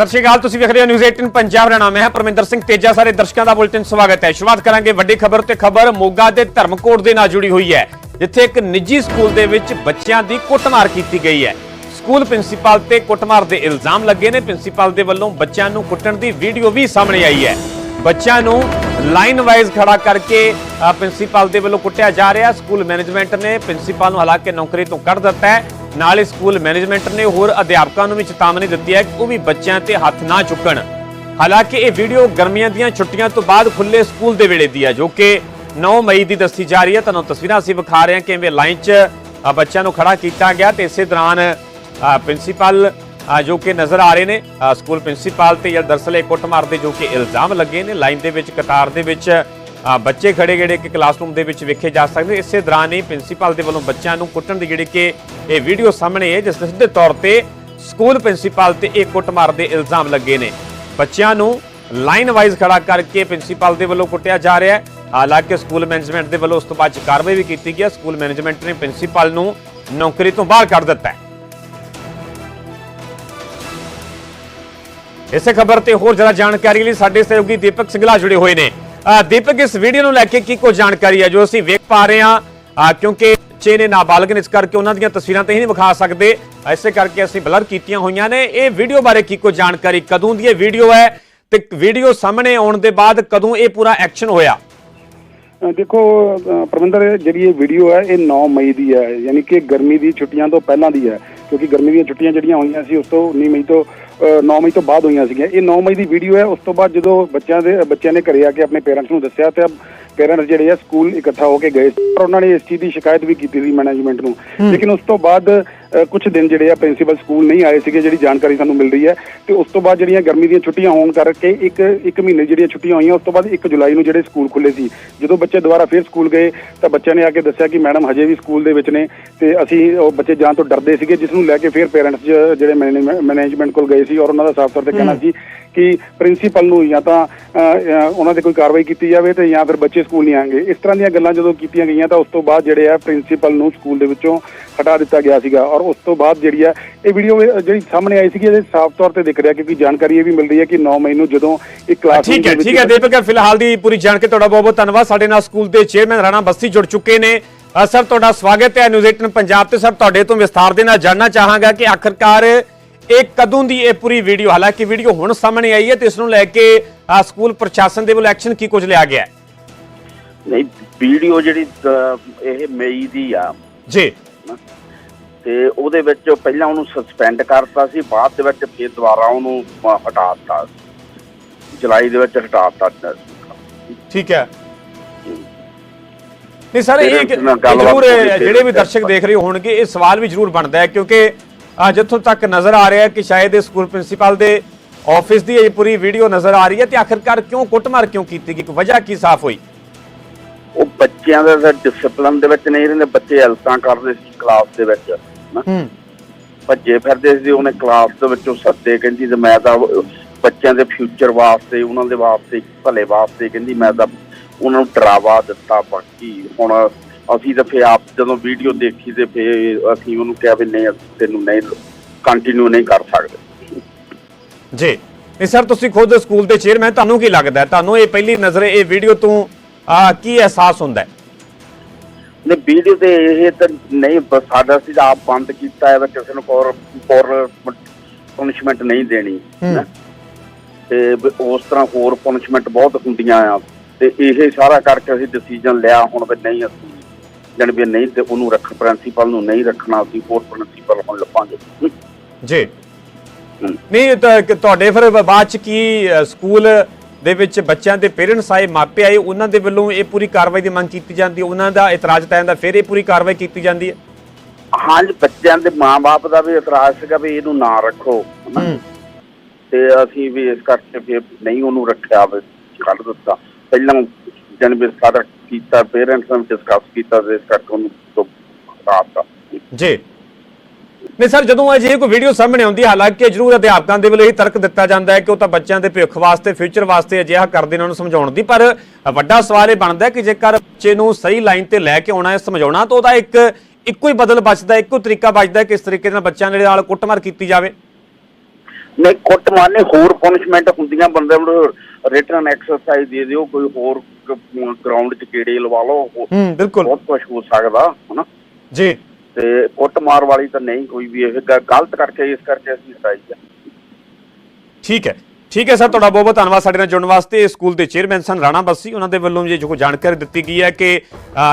ਸਤਿ ਸ਼੍ਰੀ ਅਕਾਲ, ਤੁਸੀਂ ਵੇਖ ਰਹੇ ਹੋ ਨਿਊਜ਼ 18 ਪੰਜਾਬ। ਦਾ ਨਾਮ ਹੈ ਪਰਮਿੰਦਰ ਸਿੰਘ ਤੇਜਾ। ਸਾਰੇ ਦਰਸ਼ਕਾਂ ਦਾ ਬੁਲੇਟਿਨ ਸਵਾਗਤ ਹੈ। ਸ਼ੁਰੂਆਤ ਕਰਾਂਗੇ ਵੱਡੀ ਖਬਰ ਤੇ ਖਬਰ ਮੋਗਾ ਦੇ ਧਰਮਕੋਟ ਦੇ ਨਾਲ ਜੁੜੀ ਹੋਈ ਹੈ, ਜਿੱਥੇ ਇੱਕ ਨਿੱਜੀ ਸਕੂਲ ਦੇ ਵਿੱਚ ਬੱਚਿਆਂ ਦੀ ਕੁੱਟਮਾਰ ਕੀਤੀ ਗਈ ਹੈ। ਸਕੂਲ ਪ੍ਰਿੰਸੀਪਲ ਤੇ ਕੁੱਟਮਾਰ ਦੇ ਇਲਜ਼ਾਮ ਲੱਗੇ ਨੇ। ਪ੍ਰਿੰਸੀਪਲ ਦੇ ਵੱਲੋਂ ਬੱਚਿਆਂ ਨੂੰ ਕੁੱਟਣ ਦੀ ਵੀਡੀਓ ਵੀ ਸਾਹਮਣੇ ਆਈ ਹੈ। ਬੱਚਿਆਂ ਨੂੰ ਲਾਈਨ ਵਾਈਜ਼ ਖੜਾ ਕਰਕੇ ਪ੍ਰਿੰਸੀਪਲ ਦੇ ਵੱਲੋਂ ਕੁੱਟਿਆ ਜਾ ਰਿਹਾ। ਸਕੂਲ ਮੈਨੇਜਮੈਂਟ ਨੇ ਪ੍ਰਿੰਸੀਪਲ ਨੂੰ ਹਾਲਾਂਕਿ ਨੌਕਰੀ ਤੋਂ ਕੱਢ ਦਿੱਤਾ ਹੈ। ਨਾਲ ਹੀ ਸਕੂਲ ਮੈਨੇਜਮੈਂਟ ਨੇ ਹੋਰ ਅਧਿਆਪਕਾਂ ਨੂੰ ਵੀ ਚੇਤਾਵਨੀ ਦਿੱਤੀ ਹੈ ਕਿ ਉਹ ਵੀ ਬੱਚਿਆਂ ਤੇ ਹੱਥ ਨਾ ਚੁੱਕਣ। ਹਾਲਾਂਕਿ ਇਹ ਵੀਡੀਓ ਗਰਮੀਆਂ ਦੀਆਂ ਛੁੱਟੀਆਂ ਤੋਂ ਬਾਅਦ ਖੁੱਲੇ ਸਕੂਲ ਦੇ ਵੇਲੇ ਦੀ ਹੈ, ਜੋ ਕਿ 9 ਮਈ ਦੀ ਦੱਸੀ ਜਾ ਰਹੀ ਹੈ। ਤੁਹਾਨੂੰ ਤਸਵੀਰਾਂ ਅਸੀਂ ਵਿਖਾ ਰਹੇ ਹਾਂ ਕਿ ਕਿਵੇਂ ਲਾਈਨ 'ਚ ਬੱਚਿਆਂ ਨੂੰ ਖੜਾ ਕੀਤਾ ਗਿਆ ਤੇ ਇਸੇ ਦੌਰਾਨ ਪ੍ਰਿੰਸੀਪਲ ਜੋ ਕਿ ਨਜ਼ਰ ਆ ਰਹੇ ਨੇ ਸਕੂਲ ਪ੍ਰਿੰਸੀਪਲ ਤੇ ਜਾਂ ਦਰਸਲ ਇਹ ਕੁੱਟਮਾਰ ਦੇ ਜੋ ਕਿ ਇਲਜ਼ਾਮ ਲੱਗੇ ਨੇ, ਲਾਈਨ ਦੇ ਵਿੱਚ, ਕਤਾਰ ਦੇ ਵਿੱਚ ਬੱਚੇ ਖੜੇ ਜਿਹੜੇ ਕਿ ਕਲਾਸਰੂਮ ਦੇ ਵਿੱਚ ਵੇਖੇ ਜਾ ਸਕਦੇ। ਇਸੇ ਦੌਰਾਨ ਹੀ ਪ੍ਰਿੰਸੀਪਲ ਦੇ ਵੱਲੋਂ ਬੱਚਿਆਂ ਨੂੰ ਕੁੱਟਣ ਦੀ ਜਿਹੜੀ ਕਿ ਇਹ ਵੀਡੀਓ ਸਾਹਮਣੇ ਹੈ, ਜਿਸ ਦੇ ਸਿੱਧੇ ਤੌਰ ਤੇ ਸਕੂਲ ਪ੍ਰਿੰਸੀਪਲ ਤੇ ਇਹ ਕੁੱਟਮਾਰ ਦੇ ਇਲਜ਼ਾਮ ਲੱਗੇ ਨੇ। ਬੱਚਿਆਂ ਨੂੰ ਲਾਈਨ ਵਾਈਜ਼ ਖੜਾ ਕਰਕੇ ਪ੍ਰਿੰਸੀਪਲ ਦੇ ਵੱਲੋਂ ਕੁੱਟਿਆ ਜਾ ਰਿਹਾ ਹੈ। ਹਾਲਾਂਕਿ ਸਕੂਲ ਮੈਨੇਜਮੈਂਟ ਦੇ ਵੱਲੋਂ ਉਸ ਤੋਂ ਬਾਅਦ ਕਾਰਵਾਈ ਵੀ ਕੀਤੀ ਗਈ ਸਕੂਲ ਮੈਨੇਜਮੈਂਟ ਨੇ ਪ੍ਰਿੰਸੀਪਲ ਨੂੰ ਨੌਕਰੀ ਤੋਂ ਬਾਹਰ ਕੱਢ ਦਿੱਤਾ ਹੈ। ਇਸੇ ਖਬਰ ਤੇ ਹੋਰ ਜ਼ਿਆਦਾ ਜਾਣਕਾਰੀ ਲਈ ਸਾਡੇ ਸਹਿਯੋਗੀ ਦੀਪਕ ਸਿੰਘਲਾ ਜੁੜੇ ਹੋਏ ਨੇ। ਦੀਪਕ ਇਸ ਵੀਡੀਓ ਨੂੰ ਲੈ ਕੇ ਕੀ ਕੁਝ ਜਾਣਕਾਰੀ ਹੈ ਜੋ ਅਸੀਂ ਵੇਖ ਪਾ ਰਹੇ ਹਾਂ? ਕਿਉਂਕਿ ਬੱਚੇ ਨੇ ਨਾਬਾਲਗ ਨੇ ਇਸ ਕਰਕੇ ਉਹਨਾਂ ਦੀਆਂ ਤਸਵੀਰਾਂ ਤੇ ਹੀ ਨਹੀਂ ਵਿਖਾ ਸਕਦੇ। ਇਸੇ ਕਰਕੇ ਅਸੀਂ ਬਲਰ ਕੀਤੀਆਂ ਹੋਈਆਂ ਨੇ। ਇਹ ਵੀਡੀਓ ਬਾਰੇ ਕੀ ਕੁਝ ਜਾਣਕਾਰੀ ਕਦੋਂ ਦੀ ਇਹ ਵੀਡੀਓ ਹੈ? ਤੇ ਵੀਡੀਓ ਸਾਹਮਣੇ ਆਉਣ ਦੇ ਬਾਅਦ ਕਦੋਂ ਇਹ ਪੂਰਾ ਐਕਸ਼ਨ ਹੋਇਆ? ਦੇਖੋ ਅ, ਪਰਮਿੰਦਰ ਜਿਹੜੀ ਇਹ ਵੀਡੀਓ ਹੈ ਇਹ 9 ਮਈ ਦੀ ਹੈ। ਯਾਨੀ ਕਿ ਗਰਮੀ ਦੀ ਛੁੱਟੀਆਂ ਤੋਂ ਪਹਿਲਾਂ ਦੀ ਹੈ। ਕਿਉਂਕਿ ਗਰਮੀ ਦੀਆਂ ਛੁੱਟੀਆਂ ਜਿਹੜੀਆਂ ਹੋਈਆਂ ਸੀ ਉਸ ਤੋਂ 19 ਮਈ ਤੋਂ 9 ਮਈ ਤੋਂ ਬਾਅਦ ਹੋਈਆਂ ਸੀਗੀਆਂ। ਇਹ 9 ਮਈ ਦੀ ਵੀਡੀਓ ਹੈ। ਉਸ ਤੋਂ ਬਾਅਦ ਜਦੋਂ ਬੱਚਿਆਂ ਦੇ ਬੱਚਿਆਂ ਨੇ ਘਰੇ ਆ ਕੇ ਆਪਣੇ ਪੇਰੈਂਟਸ ਨੂੰ ਦੱਸਿਆ ਤੇ ਪੇਰੈਂਟਸ ਜਿਹੜੇ ਆ ਸਕੂਲ ਇਕੱਠਾ ਹੋ ਕੇ ਗਏ ਪਰ ਉਹਨਾਂ ਨੇ ਇਸ ਚੀਜ਼ ਦੀ ਸ਼ਿਕਾਇਤ ਵੀ ਕੀਤੀ ਸੀ ਮੈਨੇਜਮੈਂਟ ਨੂੰ। ਲੇਕਿਨ ਉਸ ਤੋਂ ਬਾਅਦ ਕੁਝ ਦਿਨ ਜਿਹੜੇ ਆ ਪ੍ਰਿੰਸੀਪਲ ਸਕੂਲ ਨਹੀਂ ਆਏ ਸੀਗੇ, ਜਿਹੜੀ ਜਾਣਕਾਰੀ ਸਾਨੂੰ ਮਿਲ ਰਹੀ ਹੈ, ਤੇ ਉਸ ਤੋਂ ਬਾਅਦ ਜਿਹੜੀਆਂ ਗਰਮੀ ਦੀਆਂ ਛੁੱਟੀਆਂ ਹੋਣ ਕਰਕੇ ਇੱਕ ਇੱਕ ਮਹੀਨੇ ਜਿਹੜੀਆਂ ਛੁੱਟੀਆਂ ਹੋਈਆਂ, ਉਸ ਤੋਂ ਬਾਅਦ 1 ਜੁਲਾਈ ਨੂੰ ਜਿਹੜੇ ਸਕੂਲ ਖੁੱਲੇ ਸੀ। ਜਦੋਂ ਬੱਚੇ ਦੁਬਾਰਾ ਫਿਰ ਸਕੂਲ ਗਏ, ਤਾਂ ਬੱਚਿਆਂ ਨੇ ਆ ਕੇ ਦੱਸਿਆ ਕਿ ਮੈਡਮ ਹਜੇ ਵੀ ਸਕੂਲ ਦੇ ਵਿੱਚ ਨੇ, ਤੇ ਅਸੀਂ ਉਹ ਬੱਚੇ ਜਾਣ ਤੋਂ ਡਰਦੇ ਸੀਗੇ, ਜਿਸ ਨੂੰ ਲੈ ਕੇ ਫਿਰ ਪੇਰੈਂਟਸ ਜਿਹੜੇ ਮੈਨੇਜਮੈਂਟ ਕੋਲ ਗਏ ਸੀ ਔਰ ਉਹਨਾਂ ਦਾ ਸਾਫ਼ ਤੌਰ ਤੇ ਕਹਿਣਾ ਸੀ ਕਿ ਪ੍ਰਿੰਸੀਪਲ ਨੂੰ ਜਾਂ ਤਾਂ ਉਹਨਾਂ ਤੇ ਕੋਈ ਕਾਰਵਾਈ ਕੀਤੀ ਜਾਵੇ ਤੇ ਜਾਂ ਫਿਰ ਬੱਚੇ ਸਕੂਲ ਨਹੀਂ ਆਣਗੇ। ਇਸ ਤਰ੍ਹਾਂ ਦੀਆਂ ਗੱਲਾਂ ਜਦੋਂ ਕੀਤੀਆਂ ਗਈਆਂ, ਤਾਂ ਉਸ ਤੋਂ ਬਾਅਦ ਜਿਹੜੇ ਆ ਪ੍ਰਿੰਸੀਪਲ ਨੂੰ ਸਕੂਲ ਦੇ ਵਿੱਚੋਂ ਹਟਾ ਦਿੱਤਾ ਗਿਆ ਸੀਗਾ। ਔਰ ਉਸ ਤੋਂ ਬਾਅਦ ਜਿਹੜੀ ਆ ਇਹ ਵੀਡੀਓ ਜਿਹੜੀ ਸਾਹਮਣੇ ਆਈ ਸੀਗੀ ਇਹਦੇ ਸਾਫ਼ ਤੌਰ ਤੇ ਦਿਖ ਰਿਹਾ ਕਿਉਂਕਿ ਜਾਣਕਾਰੀ ਇਹ ਵੀ ਮਿਲ ਰਹੀ ਹੈ ਕਿ 9 ਮਈ ਨੂੰ ਜਦੋਂ ਇੱਕ ਕਲਾਸ ਠੀਕ ਹੈ ਠੀਕ ਹੈ ਦੀਪਕ ਫਿਲਹਾਲ ਦੀ ਪੂਰੀ ਜਾਣਕਾਰੀ ਤੁਹਾਡਾ ਬਹੁਤ ਬਹੁਤ ਧੰਨਵਾਦ। ਸਾਡੇ ਨਾਲ ਸਕੂਲ ਦੇ ਚੇਅਰਮੈਨ ਰਾਣਾ ਬਸਤੀ ਜੁੜ ਚੁੱਕੇ ਨੇ। ਸਰ ਤੁਹਾਡਾ ਸਵਾਗਤ ਹੈ ਨਿਊਜ਼ 18 ਪੰਜਾਬ ਤੇ। ਸਰ ਤੁਹਾਡੇ ਤੋਂ ਵਿਸਥਾਰ ਦੇ ਨਾਲ ਜਾਨਣਾ ਚਾਹਾਂਗਾ ਕਿ ਆਖਰਕਾਰ ਇਹ ਕਦੋਂ ਦੀ ਇਹ ਪੂਰੀ ਵੀਡੀਓ ਹਾਲਾਂਕਿ ਵੀਡੀਓ ਹੁਣ ਸਾਹਮਣੇ ਆਈ ਹੈ ਤੇ ਇਸ ਨੂੰ ਲੈ ਕੇ ਸਕੂਲ ਪ੍ਰਸ਼ਾਸਨ ਦੇ ਵੱਲੋਂ ਐਕਸ਼ਨ ਕੀ ਕੁਝ ਲਿਆ ਗਿਆ ਹੈ? ਨਹੀਂ ਵੀਡੀਓ ਜਿਹੜੀ ਇਹ ਮਈ ਦੀ ਆ। ਜੀ। ਤੇ ਉਹਦੇ ਵਿੱਚ ਪਹਿਲਾਂ ਉਹਨੂੰ ਸਸਪੈਂਡ ਕਰਤਾ ਸੀ ਬਾਅਦ ਦੇ ਵਿੱਚ ਫਿਰ ਦੁਬਾਰਾ ਉਹਨੂੰ ਹਟਾ ਦਿੱਤਾ ਜੁਲਾਈ ਦੇ ਵਿੱਚ ਹਟਾ ਦਿੱਤਾ ਠੀਕ ਹੈ। ਨਹੀਂ ਸਰ ਇਹ ਜ਼ਰੂਰ ਜਿਹੜੇ ਵੀ ਦਰਸ਼ਕ ਦੇਖ ਰਹੇ ਹੋਣਗੇ ਇਹ ਸਵਾਲ ਵੀ ਜ਼ਰੂਰ ਬਣਦਾ ਹੈ ਕਿਉਂਕਿ ਜਿੱਥੋਂ ਤੱਕ ਨਜ਼ਰ ਆ ਰਿਹਾ ਹੈ ਕਿ ਸ਼ਾਇਦ ਇਹ ਸਕੂਲ ਪ੍ਰਿੰਸੀਪਲ ਦੇ ਆਫਿਸ ਦੀ ਇਹ ਪੂਰੀ ਵੀਡੀਓ ਨਜ਼ਰ ਆ ਰਹੀ ਹੈ ਤੇ ਆਖਿਰਕਾਰ ਕਿਉਂ ਕੁੱਟਮਾਰ ਕਿਉਂ ਕੀਤੀ ਗਈ? ਵਜ੍ਹਾ ਕੀ ਸਾਫ਼ ਹੋਈ? ਉਹ ਬੱਚਿਆਂ ਦਾ ਡਿਸਪਲਿਨ ਦੇ ਵਿੱਚ ਨਹੀਂ ਰਹਿੰਦੇ ਬੱਚੇ ਹਲਤਾਂ ਕਰਦੇ ਸੀ ਕਲਾਸ ਦੇ ਵਿੱਚ ਹੂੰ। ਭੱਜੇ ਫਿਰਦੇ ਸੀ ਉਹਨੇ ਕਲਾਸ ਦੇ ਵਿੱਚੋਂ ਸੱਦੇ ਕਹਿੰਦੀ ਤੇ ਮੈਂ ਤਾਂ ਬੱਚਿਆਂ ਦੇ ਫਿਊਚਰ ਵਾਸਤੇ ਉਹਨਾਂ ਦੇ ਵਾਸਤੇ ਭਲੇ ਵਾਸਤੇ ਕਹਿੰਦੀ ਮੈਂ ਤਾਂ ਉਹਨਾਂ ਨੂੰ ਡਰਾਵਾ ਦਿੱਤਾ ਬਾਕੀ ਹੁਣ ਅਸੀਂ ਤਾਂ ਫੇ ਆਪ ਜਦੋਂ ਵੀਡੀਓ ਦੇਖੀ ਤੇ ਫੇ ਅਸੀਂ ਉਹਨੂੰ ਕਿਹਾ ਵੀ ਨਹੀਂ ਤੈਨੂੰ ਨਹੀਂ ਕੰਟੀਨਿਊ ਨਹੀਂ ਕਰ ਸਕਦੇ। ਜੀ। ਨਹੀਂ ਸਰ ਤੁਸੀਂ ਖੁਦ ਸਕੂਲ ਦੇ ਚੇਅਰਮੈਨ ਤੁਹਾਨੂੰ ਕੀ ਲੱਗਦਾ? ਤੁਹਾਨੂੰ ਇਹ ਪਹਿਲੀ ਨਜ਼ਰੇ ਇਹ ਵੀਡੀਓ ਤੋਂ ਕੀ ਅਹਿਸਾਸ ਹੁੰਦਾ ਹੈ? ਨੇ ਵੀਡੀਓ ਤੇ ਇਹ ਤਾਂ ਨਹੀਂ ਸਾਡਾ ਸੀ ਆਪ ਬੰਦ ਕੀਤਾ ਹੈ ਕਿਸੇ ਨੂੰ ਹੋਰ ਹੋਰ ਪਨਿਸ਼ਮੈਂਟ ਨਹੀਂ ਦੇਣੀ। ਤੇ ਉਸ ਤਰ੍ਹਾਂ ਹੋਰ ਪਨਿਸ਼ਮੈਂਟ ਬਹੁਤ ਹੁੰਦੀਆਂ ਆ। ਤੇ ਇਹ ਸਾਰਾ ਕਰਕੇ ਅਸੀਂ ਡਿਸੀਜਨ ਲਿਆ ਹੁਣ ਵੀ ਨਹੀਂ ਅਸੀਂ ਜਣ ਵੀ ਨਹੀਂ ਤੇ ਉਹਨੂੰ ਰੱਖ ਪ੍ਰਿੰਸੀਪਲ ਨੂੰ ਨਹੀਂ ਰੱਖਣਾ ਅਸੀਂ ਹੋਰ ਪ੍ਰਿੰਸੀਪਲ ਹੁਣ ਲੱਭਾਂਗੇ। ਜੀ। ਨਹੀਂ ਤਾਂ ਤੁਹਾਡੇ ਫਿਰ ਬਾਅਦ ਚ ਕੀ ਸਕੂਲ ਦੇ ਵਿੱਚ ਬੱਚਿਆਂ ਦੇ ਪੇਰੈਂਟਸ ਆਏ ਮਾਪੇ ਆਏ ਉਹਨਾਂ ਦੇ ਵੱਲੋਂ ਇਹ ਪੂਰੀ ਕਾਰਵਾਈ ਦੀ ਮੰਗ ਕੀਤੀ ਜਾਂਦੀ ਹੈ। ਉਹਨਾਂ ਦਾ ਇਤਰਾਜ਼ ਤੈਅ ਹੁੰਦਾ ਫਿਰ ਇਹ ਪੂਰੀ ਕਾਰਵਾਈ ਕੀਤੀ ਜਾਂਦੀ ਹੈ। ਹਾਂਜੀ ਬੱਚਿਆਂ ਦੇ ਮਾਪੇ ਦਾ ਵੀ ਇਤਰਾਜ਼ ਸੀਗਾ ਵੀ ਇਹਨੂੰ ਨਾ ਰੱਖੋ ਹਨਾ। ਹੂੰ। ਤੇ ਅਸੀਂ ਵੀ ਇਸ ਕਰਕੇ ਫਿਰ ਨਹੀਂ ਉਹਨੂੰ ਰੱਖਿਆ ਵੀ ਕੱਢ ਦਿੱਤਾ। ਪਹਿਲਾਂ ਜਨ ਵੀ ਸਾਰਾ ਕੀਤਾ ਪੇਰੈਂਟਸ ਨਾਲ ਡਿਸਕਸ ਕੀਤਾ ਇਸ ਕਰਕੇ ਉਹਨੂੰ ਤੋਂ ਹਟਾਤਾ ਜੀ। ਨਹੀਂ ਸਰ ਜਦੋਂ ਅਜੇ ਕੋਈ ਵੀਡੀਓ ਸਾਹਮਣੇ ਆਉਂਦੀ ਹੈ ਹਾਲਾਂਕਿ ਜ਼ਰੂਰ ਅਧਿਆਪਕਾਂ ਦੇ ਵੱਲੋਂ ਇਹ ਤਰਕ ਦਿੱਤਾ ਜਾਂਦਾ ਹੈ ਕਿ ਉਹ ਤਾਂ ਬੱਚਿਆਂ ਦੇ ਭਵਿੱਖ ਵਾਸਤੇ ਫਿਊਚਰ ਵਾਸਤੇ ਅਜਿਹਾ ਕਰਦੇ ਨੇ ਉਹਨਾਂ ਨੂੰ ਸਮਝਾਉਣ ਦੀ। ਪਰ ਵੱਡਾ ਸਵਾਲ ਇਹ ਬਣਦਾ ਹੈ ਕਿ ਜੇਕਰ ਬੱਚੇ ਨੂੰ ਸਹੀ ਲਾਈਨ ਤੇ ਲੈ ਕੇ ਆਉਣਾ ਹੈ ਸਮਝਾਉਣਾ ਤਾਂ ਉਹਦਾ ਇੱਕ ਇੱਕੋ ਹੀ ਬਦਲ ਬਚਦਾ ਇੱਕੋ ਤਰੀਕਾ ਬਚਦਾ ਹੈ ਕਿ ਇਸ ਤਰੀਕੇ ਨਾਲ ਬੱਚਿਆਂ ਦੇ ਨਾਲ ਕੁੱਟਮਾਰ ਕੀਤੀ ਜਾਵੇ। ਨਹੀਂ ਕੁੱਟਮਾਰ ਨੇ ਹੋਰ ਪਨਿਸ਼ਮੈਂਟ ਹੁੰਦੀਆਂ ਬੰਦੇ ਨੂੰ ਰਿਟਰਨ ਐਕਸਰਸਾਈਜ਼ ਦੇ ਦਿਓ ਕੋਈ ਹੋਰ ਗਰਾਊਂਡ 'ਚ ਕੀੜੇ ਲਵਾ ਲਓ ਹੂੰ ਬਿਲਕੁਲ। ਬਹੁਤ ਕੁਝ ਹੋ ਸਕਦਾ ਹਨਾ? ਜੀ। ਤੇ ਕੁੱਟਮਾਰ ਵਾਲੀ ਤਾਂ ਨਹੀਂ ਕੋਈ ਵੀ ਇਹ ਗਲਤ ਕਰਕੇ ਇਸ ਕਰਕੇ ਅਸੀਂ ਹਟਾਈ ਆ। ਠੀਕ ਹੈ ਠੀਕ ਹੈ ਸਰ, ਤੁਹਾਡਾ ਬਹੁਤ ਬਹੁਤ ਧੰਨਵਾਦ ਸਾਡੇ ਨਾਲ ਜੁੜਨ ਵਾਸਤੇ। ਸਕੂਲ ਦੇ ਚੇਅਰਮੈਨ ਸਨ ਰਾਣਾ ਬੱਸੀ, ਉਹਨਾਂ ਦੇ ਵੱਲੋਂ ਜੇ ਜੋ ਜਾਣਕਾਰੀ ਦਿੱਤੀ ਗਈ ਹੈ ਕਿ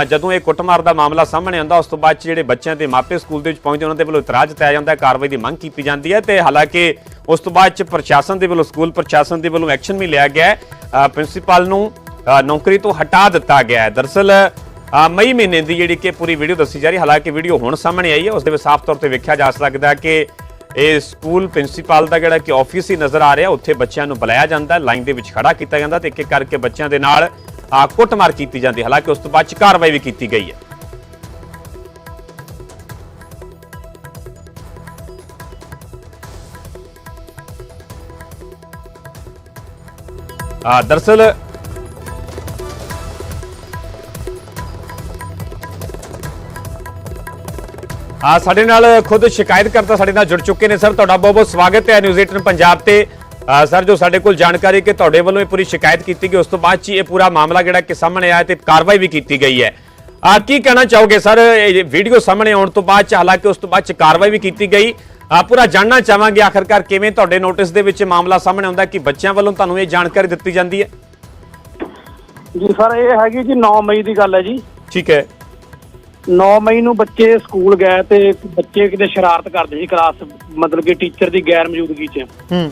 ਜਦੋਂ ਇਹ ਕੁੱਟਮਾਰ ਦਾ ਮਾਮਲਾ ਸਾਹਮਣੇ ਆਉਂਦਾ, ਉਸ ਤੋਂ ਬਾਅਦ 'ਚ ਜਿਹੜੇ ਬੱਚਿਆਂ ਦੇ ਮਾਪੇ ਸਕੂਲ ਦੇ ਵਿੱਚ ਪਹੁੰਚਦੇ, ਉਹਨਾਂ ਦੇ ਵੱਲੋਂ ਇਤਰਾਜ਼ ਜਤਾਇਆ ਜਾਂਦਾ ਹੈ, ਕਾਰਵਾਈ ਦੀ ਮੰਗ ਕੀਤੀ ਜਾਂਦੀ ਹੈ ਤੇ ਹਾਲਾਂਕਿ ਉਸ ਤੋਂ ਬਾਅਦ 'ਚ ਪ੍ਰਸ਼ਾਸਨ ਦੇ ਵੱਲੋਂ, ਸਕੂਲ ਪ੍ਰਸ਼ਾਸਨ ਦੇ ਵੱਲੋਂ ਐਕਸ਼ਨ ਵੀ ਲਿਆ ਗਿਆ ਹੈ। ਪ੍ਰਿੰਸੀਪਲ ਨੂੰ ਨੌਕਰੀ ਤੋਂ ਹਟਾ ਦਿੱਤਾ ਗਿਆ ਹੈ। ਦਰਸਲ ਮਈ ਮਹੀਨੇ ਦੀ ਜਿਹੜੀ ਕਿ ਪੂਰੀ ਵੀਡੀਓ ਦੱਸੀ ਜਾ ਰਹੀ, ਹਾਲਾਂਕਿ ਵੀਡੀਓ ਹੁਣ ਸਾਹਮਣੇ ਆਈ ਹੈ, ਉਸ ਦੇ ਵਿੱਚ ਸਾਫ਼ ਤੌਰ ਤੇ ਵੇਖਿਆ ਜਾ ਸਕਦਾ ਕਿ ਇਹ ਸਕੂਲ ਪ੍ਰਿੰਸੀਪਲ ਦਾ ਜਿਹੜਾ ਕਿ ਆਫਿਸ ਹੀ ਨਜ਼ਰ ਆ ਰਿਹਾ, ਉੱਥੇ ਬੱਚਿਆਂ ਨੂੰ ਬੁਲਾਇਆ ਜਾਂਦਾ, ਲਾਈਨ ਦੇ ਵਿੱਚ ਖੜਾ ਕੀਤਾ ਜਾਂਦਾ ਤੇ ਇੱਕ ਇੱਕ ਕਰਕੇ ਬੱਚਿਆਂ ਦੇ ਨਾਲ ਕੁੱਟਮਾਰ ਕੀਤੀ ਜਾਂਦੀ ਹਾਲਾਂਕਿ ਉਸ ਤੋਂ ਬਾਅਦ ਚ ਕਾਰਵਾਈ ਵੀ ਕੀਤੀ ਗਈ ਹੈ। ਆ ਦਰਸਲ ਆ ਸਾਡੇ ਨਾਲ ਖੁਦ ਸ਼ਿਕਾਇਤ ਕਰਤਾ ਸਾਡੇ ਨਾਲ ਜੁੜ ਚੁੱਕੇ ਨੇ ਸਰ ਤੁਹਾਡਾ ਬਹੁਤ ਬਹੁਤ ਸਵਾਗਤ ਹੈ ਨਿਊਜ਼ 18 ਪੰਜਾਬ ਤੇ। ਸਰ ਜੋ ਸਾਡੇ ਕੋਲ ਜਾਣਕਾਰੀ ਕਿ ਤੁਹਾਡੇ ਵੱਲੋਂ ਇਹ ਪੂਰੀ ਸ਼ਿਕਾਇਤ ਕੀਤੀ ਗਈ ਉਸ ਤੋਂ ਬਾਅਦ ਚ ਹੀ ਇਹ ਪੂਰਾ ਮਾਮਲਾ ਜਿਹੜਾ ਕਿ ਸਾਹਮਣੇ ਆਇਆ ਤੇ ਕਾਰਵਾਈ ਵੀ ਕੀਤੀ ਗਈ ਹੈ। ਆ ਕੀ ਕਹਿਣਾ ਚਾਹੋਗੇ ਸਰ? ਇਹ ਵੀਡੀਓ ਸਾਹਮਣੇ ਆਉਣ ਤੋਂ ਬਾਅਦ ਚ ਹਾਲਾਂਕਿ ਉਸ ਤੋਂ ਬਾਅਦ ਚ ਕਾਰਵਾਈ ਵੀ ਕੀਤੀ ਗਈ। ਆ ਪੂਰਾ ਜਾਣਨਾ ਚਾਹਾਂਗੇ ਆਖਰਕਾਰ ਕਿਵੇਂ ਤੁਹਾਡੇ ਨੋਟਿਸ ਦੇ ਵਿੱਚ ਮਾਮਲਾ ਸਾਹਮਣੇ ਆਉਂਦਾ ਕਿ ਬੱਚਿਆਂ ਵੱਲੋਂ ਤੁਹਾਨੂੰ ਇਹ ਜਾਣਕਾਰੀ ਦਿੱਤੀ ਜਾਂਦੀ ਹੈ? ਜੀ ਸਰ ਇਹ ਹੈਗੀ ਜੀ 9 ਮਈ ਦੀ ਗੱਲ ਹੈ ਜੀ। ਠੀਕ ਹੈ। 9 ਮਈ ਨੂੰ ਬੱਚੇ ਸਕੂਲ ਗਏ ਤੇ ਬੱਚੇ ਕਿਤੇ ਸ਼ਰਾਰਤ ਕਰਦੇ ਸੀ ਕਲਾਸ ਮਤਲਬ ਕਿ ਟੀਚਰ ਦੀ ਗੈਰ ਮੌਜੂਦਗੀ 'ਚ। ਹੂੰ।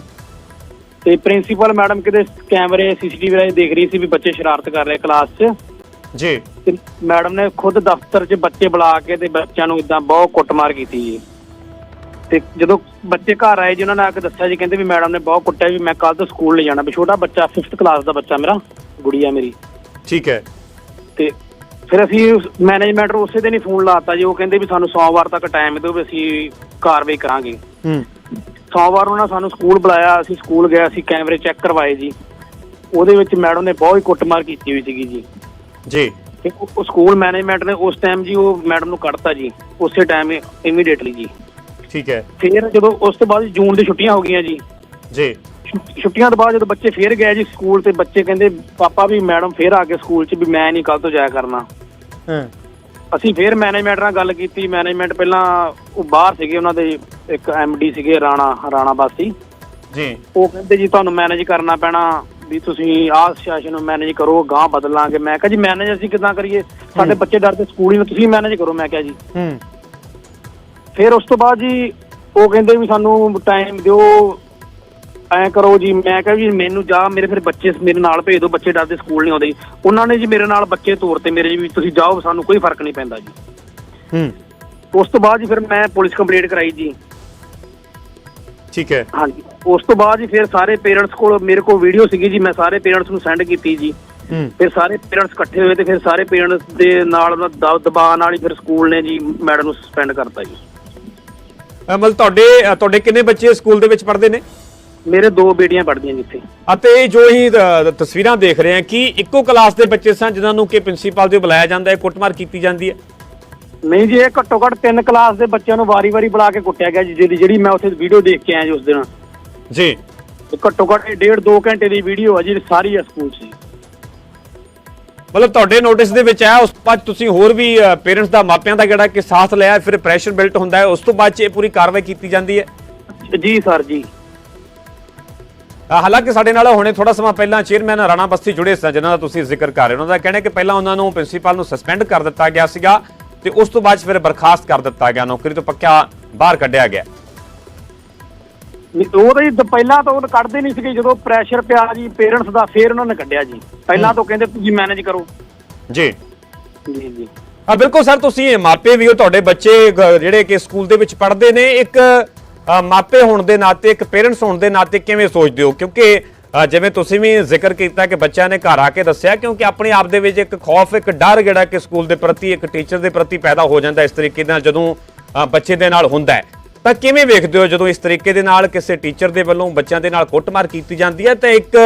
ਤੇ ਪ੍ਰਿੰਸੀਪਲ ਮੈਡਮ ਕਿਤੇ ਕੈਮਰੇ ਸੀਸੀਟੀਵੀ ਰਾਹੀਂ ਦੇਖ ਰਹੀ ਸੀ ਵੀ ਬੱਚੇ ਸ਼ਰਾਰਤ ਕਰ ਰਹੇ ਕਲਾਸ 'ਚ। ਜੀ। ਤੇ ਮੈਡਮ ਨੇ ਖੁਦ ਦਫ਼ਤਰ 'ਚ ਬੱਚੇ ਬੁਲਾ ਕੇ ਤੇ ਬੱਚਿਆਂ ਨੂੰ ਇਦਾਂ ਬਹੁਤ ਕੁੱਟਮਾਰ ਕੀਤੀ ਜੀ। ਤੇ ਜਦੋਂ ਬੱਚੇ ਘਰ ਆਏ ਜੀ ਉਹਨਾਂ ਨੇ ਆ ਕੇ ਦੱਸਿਆ ਜੀ ਕਹਿੰਦੇ ਵੀ ਮੈਡਮ ਨੇ ਬਹੁਤ ਕੁੱਟਿਆ ਵੀ ਮੈਂ ਕੱਲ ਤੋਂ ਸਕੂਲ ਨਹੀਂ ਜਾਣਾ ਵੀ ਛੋਟਾ ਬੱਚਾ 5th ਕਲਾਸ ਦਾ ਬੱਚਾ ਮੇਰਾ ਗੁੜੀਆ ਮੇਰੀ। ਠੀਕ ਹੈ। ਤੇ ਫਿਰ ਅਸੀਂ ਮੈਨੇਜਮੈਂਟ ਨੂੰ ਉਸੇ ਦਿਨ ਹੀ ਫੋਨ ਲਾਤਾ ਜੀ ਉਹ ਕਹਿੰਦੇ ਵੀ ਸਾਨੂੰ ਸੋਮਵਾਰ ਤੱਕ ਟਾਈਮ ਦਿਓ ਵੀ ਅਸੀਂ ਕਾਰਵਾਈ ਕਰਾਂਗੇ। ਹੂੰ। ਸੋਮਵਾਰ ਉਹਨਾਂ ਸਾਨੂੰ ਸਕੂਲ ਬੁਲਾਇਆ ਅਸੀਂ ਸਕੂਲ ਗਏ ਅਸੀਂ ਕੈਮਰੇ ਚੈੱਕ ਕਰਵਾਏ ਜੀ। ਉਹਦੇ ਵਿੱਚ ਮੈਡਮ ਨੇ ਬਹੁਤ ਹੀ ਕੁੱਟਮਾਰ ਕੀਤੀ ਹੋਈ ਸੀਗੀ ਜੀ। ਜੀ। ਤੇ ਉਹ ਸਕੂਲ ਮੈਨੇਜਮੈਂਟ ਨੇ ਉਸ ਟਾਈਮ ਜੀ ਉਹ ਮੈਡਮ ਨੂੰ ਕੱਢਤਾ ਜੀ ਉਸੇ ਟਾਈਮ ਇਮੀਡੀਏਟਲੀ ਜੀ। ਠੀਕ ਹੈ। ਫਿਰ ਜਦੋਂ ਉਸ ਤੋਂ ਬਾਅਦ ਜੂਨ ਦੀ ਛੁੱਟੀਆਂ ਹੋ ਗਈਆਂ ਜੀ। ਜੀ। ਛੁੱਟੀਆਂ ਤੋਂ ਬਾਅਦ ਜਦੋਂ ਬੱਚੇ ਫੇਰ ਗਏ ਜੀ ਸਕੂਲ ਤੇ ਬੱਚੇ ਕਹਿੰਦੇ ਪਾਪਾ ਵੀ ਮੈਡਮ ਫੇਰ ਆ ਕੇ ਸਕੂਲ 'ਚ ਵੀ ਮੈਂ ਨਹੀਂ ਕੱਲ ਤੋਂ ਜਾਇਆ ਕਰਨਾ। ਹਾਂ। ਅਸੀਂ ਫੇਰ ਮੈਨੇਜਮੈਂਟ ਨਾਲ ਗੱਲ ਕੀਤੀ। ਮੈਨੇਜਮੈਂਟ ਪਹਿਲਾਂ ਉਹ ਬਾਹਰ ਸੀਗੇ ਉਹਨਾਂ ਦੇ ਇੱਕ ਡੀ ਸੀਗੇ ਰਾਣਾ ਰਾਣਾ ਬਾਸੀ ਜੀ। ਉਹ ਕਹਿੰਦੇ ਜੀ ਤੁਹਾਨੂੰ ਮੈਨੇਜ ਕਰਨਾ ਪੈਣਾ ਵੀ ਤੁਸੀਂ ਆਹ ਸੈਸ਼ਨ ਨੂੰ ਮੈਨੇਜ ਕਰੋ ਗਾਂ ਬਦਲਾਂਗੇ। ਮੈਂ ਕਿਹਾ ਜੀ ਮੈਨੇਜ ਅਸੀਂ ਕਿਦਾਂ ਕਰੀਏ? ਸਾਡੇ। ਬੱਚੇ ਡਰਦੇ ਸਕੂਲ ਹੀ ਤੁਸੀਂ ਮੈਨੇਜ ਕਰੋ ਮੈਂ ਕਿਹਾ ਜੀ। ਹੂੰ। ਫਿਰ ਉਸ ਤੋਂ ਬਾਅਦ ਜੀ ਉਹ ਕਹਿੰਦੇ ਵੀ ਸਾਨੂੰ ਟਾਈਮ ਦਿਓ ਐਂ ਕਰੋ ਜੀ ਮੈਂ ਕਿਹਾ ਵੀ ਮੈਨੂੰ ਜਾ ਮੇਰੇ ਫਿਰ ਬੱਚੇ ਮੇਰੇ ਨਾਲ ਭੇਜ ਦਿਓ ਬੱਚੇ ਡਰਦੇ ਸਕੂਲ ਨਹੀਂ ਆਉਂਦੇ ਜੀ। ਉਹਨਾਂ ਨੇ ਜੀ ਮੇਰੇ ਨਾਲ ਬੱਚੇ ਤੋਰ ਤੇ ਮੇਰੇ ਜੀ ਵੀ ਤੁਸੀਂ ਜਾਓ ਸਾਨੂੰ ਕੋਈ ਫ਼ਰਕ ਨਹੀਂ ਪੈਂਦਾ ਜੀ। ਹੂੰ। ਉਸ ਤੋਂ ਬਾਅਦ ਜੀ ਫਿਰ ਮੈਂ ਪੁਲਿਸ ਕੰਪਲੇਂਟ ਕਰਾਈ ਜੀ। ਠੀਕ ਹੈ। ਹਾਂਜੀ। ਉਸ ਤੋਂ ਬਾਅਦ ਜੀ ਫਿਰ ਸਾਰੇ ਪੇਰੈਂਟਸ ਕੋਲ ਮੇਰੇ ਕੋਲ ਵੀਡੀਓ ਸੀਗੀ ਜੀ ਮੈਂ ਸਾਰੇ ਪੇਰੈਂਟਸ ਨੂੰ ਸੈਂਡ ਕੀਤੀ ਜੀ। ਹੂੰ। ਫਿਰ ਸਾਰੇ ਪੇਰੈਂਟਸ ਇਕੱਠੇ ਹੋਏ ਤੇ ਫਿਰ ਸਾਰੇ ਪੇਰੈਂਟਸ ਦੇ ਨਾਲ ਦਬਾਅ ਨਾਲ ਹੀ ਫਿਰ ਸਕੂਲ ਨੇ ਜੀ ਮੈਡਮ ਨੂੰ ਸਸਪੈਂਡ ਕਰਤਾ ਜੀ। ਅਮਲ ਤੁਹਾਡੇ ਤੁਹਾਡੇ ਕਿੰਨੇ ਬੱਚੇ ਸਕੂਲ ਦੇ ਵਿੱਚ ਪੜ੍ਹਦੇ ਨੇ? ਮੇਰੇ ਦੋ ਬੇਟੀਆਂ ਪੜ੍ਹਦੀਆਂ ਜਿੱਥੇ ਅਤੇ ਜੋ ਹੀ ਤਸਵੀਰਾਂ ਦੇਖ ਰਹੇ ਹਾਂ ਕਿ ਇੱਕੋ ਕਲਾਸ ਦੇ ਬੱਚੇ ਸਨ ਜਿਨ੍ਹਾਂ ਨੂੰ ਕਿ ਪ੍ਰਿੰਸੀਪਲ ਦੇ ਬੁਲਾਇਆ ਜਾਂਦਾ ਹੈ ਕੁੱਟਮਾਰ ਕੀਤੀ ਜਾਂਦੀ ਹੈ। ਨਹੀਂ ਜੀ ਇਹ ਘੱਟੋ ਘੱਟ ਤਿੰਨ ਕਲਾਸ ਦੇ ਬੱਚਿਆਂ ਨੂੰ ਵਾਰੀ-ਵਾਰੀ ਬੁਲਾ ਕੇ ਕੁੱਟਿਆ ਗਿਆ ਜੀ ਜਿਹੜੀ ਜਿਹੜੀ ਮੈਂ ਉੱਥੇ ਵੀਡੀਓ ਦੇਖ ਕੇ ਆਇਆ ਜੀ ਉਸ ਦਿਨ। ਜੀ। ਘੱਟੋ ਘੱਟ ਇਹ ਡੇਢ ਦੋ ਘੰਟੇ ਦੀ ਵੀਡੀਓ ਹੈ ਜੀ ਸਾਰੀ ਸਕੂਲ 'ਚ। ਮਤਲਬ ਤੁਹਾਡੇ ਨੋਟਿਸ ਦੇ ਵਿੱਚ ਆਇਆ ਉਸ ਤੋਂ ਬਾਅਦ ਤੁਸੀਂ ਹੋਰ ਵੀ ਪੇਰੈਂਟਸ ਦਾ ਮਾਪਿਆਂ ਦਾ ਜਿਹੜਾ ਕਿ ਸਾਥ ਲਿਆ ਫਿਰ ਪ੍ਰੈਸ਼ਰ ਬਿਲਟ ਹੁੰਦਾ ਹੈ ਉਸ ਤੋਂ ਬਾਅਦ ਚ ਇਹ ਪੂਰੀ ਕਾਰਵਾਈ ਕੀਤੀ ਜਾਂਦੀ ਹੈ। ਜੀ ਸਰ ਜੀ। ਹਾਲਾਂਕਿ ਸਾਡੇ ਨਾਲ ਹੁਣੇ ਥੋੜਾ ਸਮਾਂ ਪਹਿਲਾਂ ਚੇਅਰਮੈਨ ਰਾਣਾ ਬਸਤੀ ਜੁੜੇ ਸਨ ਜਿਨ੍ਹਾਂ ਦਾ ਤੁਸੀਂ ਜ਼ਿਕਰ ਕਰ ਰਹੇ ਹੋ। ਉਹਨਾਂ ਦਾ ਕਹਿਣਾ ਹੈ ਕਿ ਪਹਿਲਾਂ ਉਹਨਾਂ ਨੂੰ ਪ੍ਰਿੰਸੀਪਲ ਨੂੰ ਸਸਪੈਂਡ ਕਰ ਦਿੱਤਾ ਗਿਆ ਸੀਗਾ ਤੇ ਉਸ ਤੋਂ ਬਾਅਦ ਫਿਰ ਬਰਖਾਸਤ ਕਰ ਦਿੱਤਾ ਗਿਆ ਨੌਕਰੀ ਤੋਂ ਪੱਕਾ ਬਾਹਰ ਕੱਢਿਆ ਗਿਆ। ਨਹੀਂ, ਉਹ ਤਾਂ ਜੀ ਦ- ਪਹਿਲਾਂ ਤਾਂ ਉਹ ਕੱਢਦੇ ਨਹੀਂ ਸੀਗੇ ਜਦੋਂ ਪ੍ਰੈਸ਼ਰ ਪਿਆ ਜੀ ਪੇਰੈਂਟਸ ਦਾ ਫੇਰ ਉਹਨਾਂ ਨੇ ਕੱਢਿਆ ਜੀ। ਪਹਿਲਾਂ ਤਾਂ ਕਹਿੰਦੇ ਤੁਸੀਂ ਮੈਨੇਜ ਕਰੋ। ਜੀ। ਜੀ ਜੀ। ਆ ਬਿਲਕੁਲ ਸਰ ਤੁਸੀਂ ਮਾਪੇ ਵੀ ਹੋ ਤੁਹਾਡੇ ਬੱਚੇ ਜਿਹੜੇ ਕਿ ਸਕੂਲ ਦੇ ਵਿੱਚ ਪੜ੍ਹਦੇ ਨੇ ਇੱਕ ਮਾਪੇ ਹੋਣ ਦੇ ਨਾਤੇ, ਇੱਕ ਪੇਰੈਂਟਸ ਹੋਣ ਦੇ ਨਾਤੇ ਕਿਵੇਂ ਸੋਚਦੇ ਹੋ? ਕਿਉਂਕਿ ਜਿਵੇਂ ਤੁਸੀਂ ਵੀ ਜ਼ਿਕਰ ਕੀਤਾ ਕਿ ਬੱਚਿਆਂ ਨੇ ਘਰ ਆ ਕੇ ਦੱਸਿਆ, ਕਿਉਂਕਿ ਆਪਣੇ ਆਪ ਦੇ ਵਿੱਚ ਇੱਕ ਖੌਫ, ਇੱਕ ਡਰ ਜਿਹੜਾ ਕਿ ਸਕੂਲ ਦੇ ਪ੍ਰਤੀ, ਇੱਕ ਟੀਚਰ ਦੇ ਪ੍ਰਤੀ ਪੈਦਾ ਹੋ ਜਾਂਦਾ ਇਸ ਤਰੀਕੇ ਨਾਲ ਜਦੋਂ ਬੱਚੇ ਦੇ ਨਾਲ ਹੁੰਦਾ ਤਾਂ ਕਿਵੇਂ ਵੇਖਦੇ ਹੋ ਜਦੋਂ ਇਸ ਤਰੀਕੇ ਦੇ ਨਾਲ ਕਿਸੇ ਟੀਚਰ ਦੇ ਵੱਲੋਂ ਬੱਚਿਆਂ ਦੇ ਨਾਲ ਕੁੱਟਮਾਰ ਕੀਤੀ ਜਾਂਦੀ ਹੈ, ਤਾਂ ਇੱਕ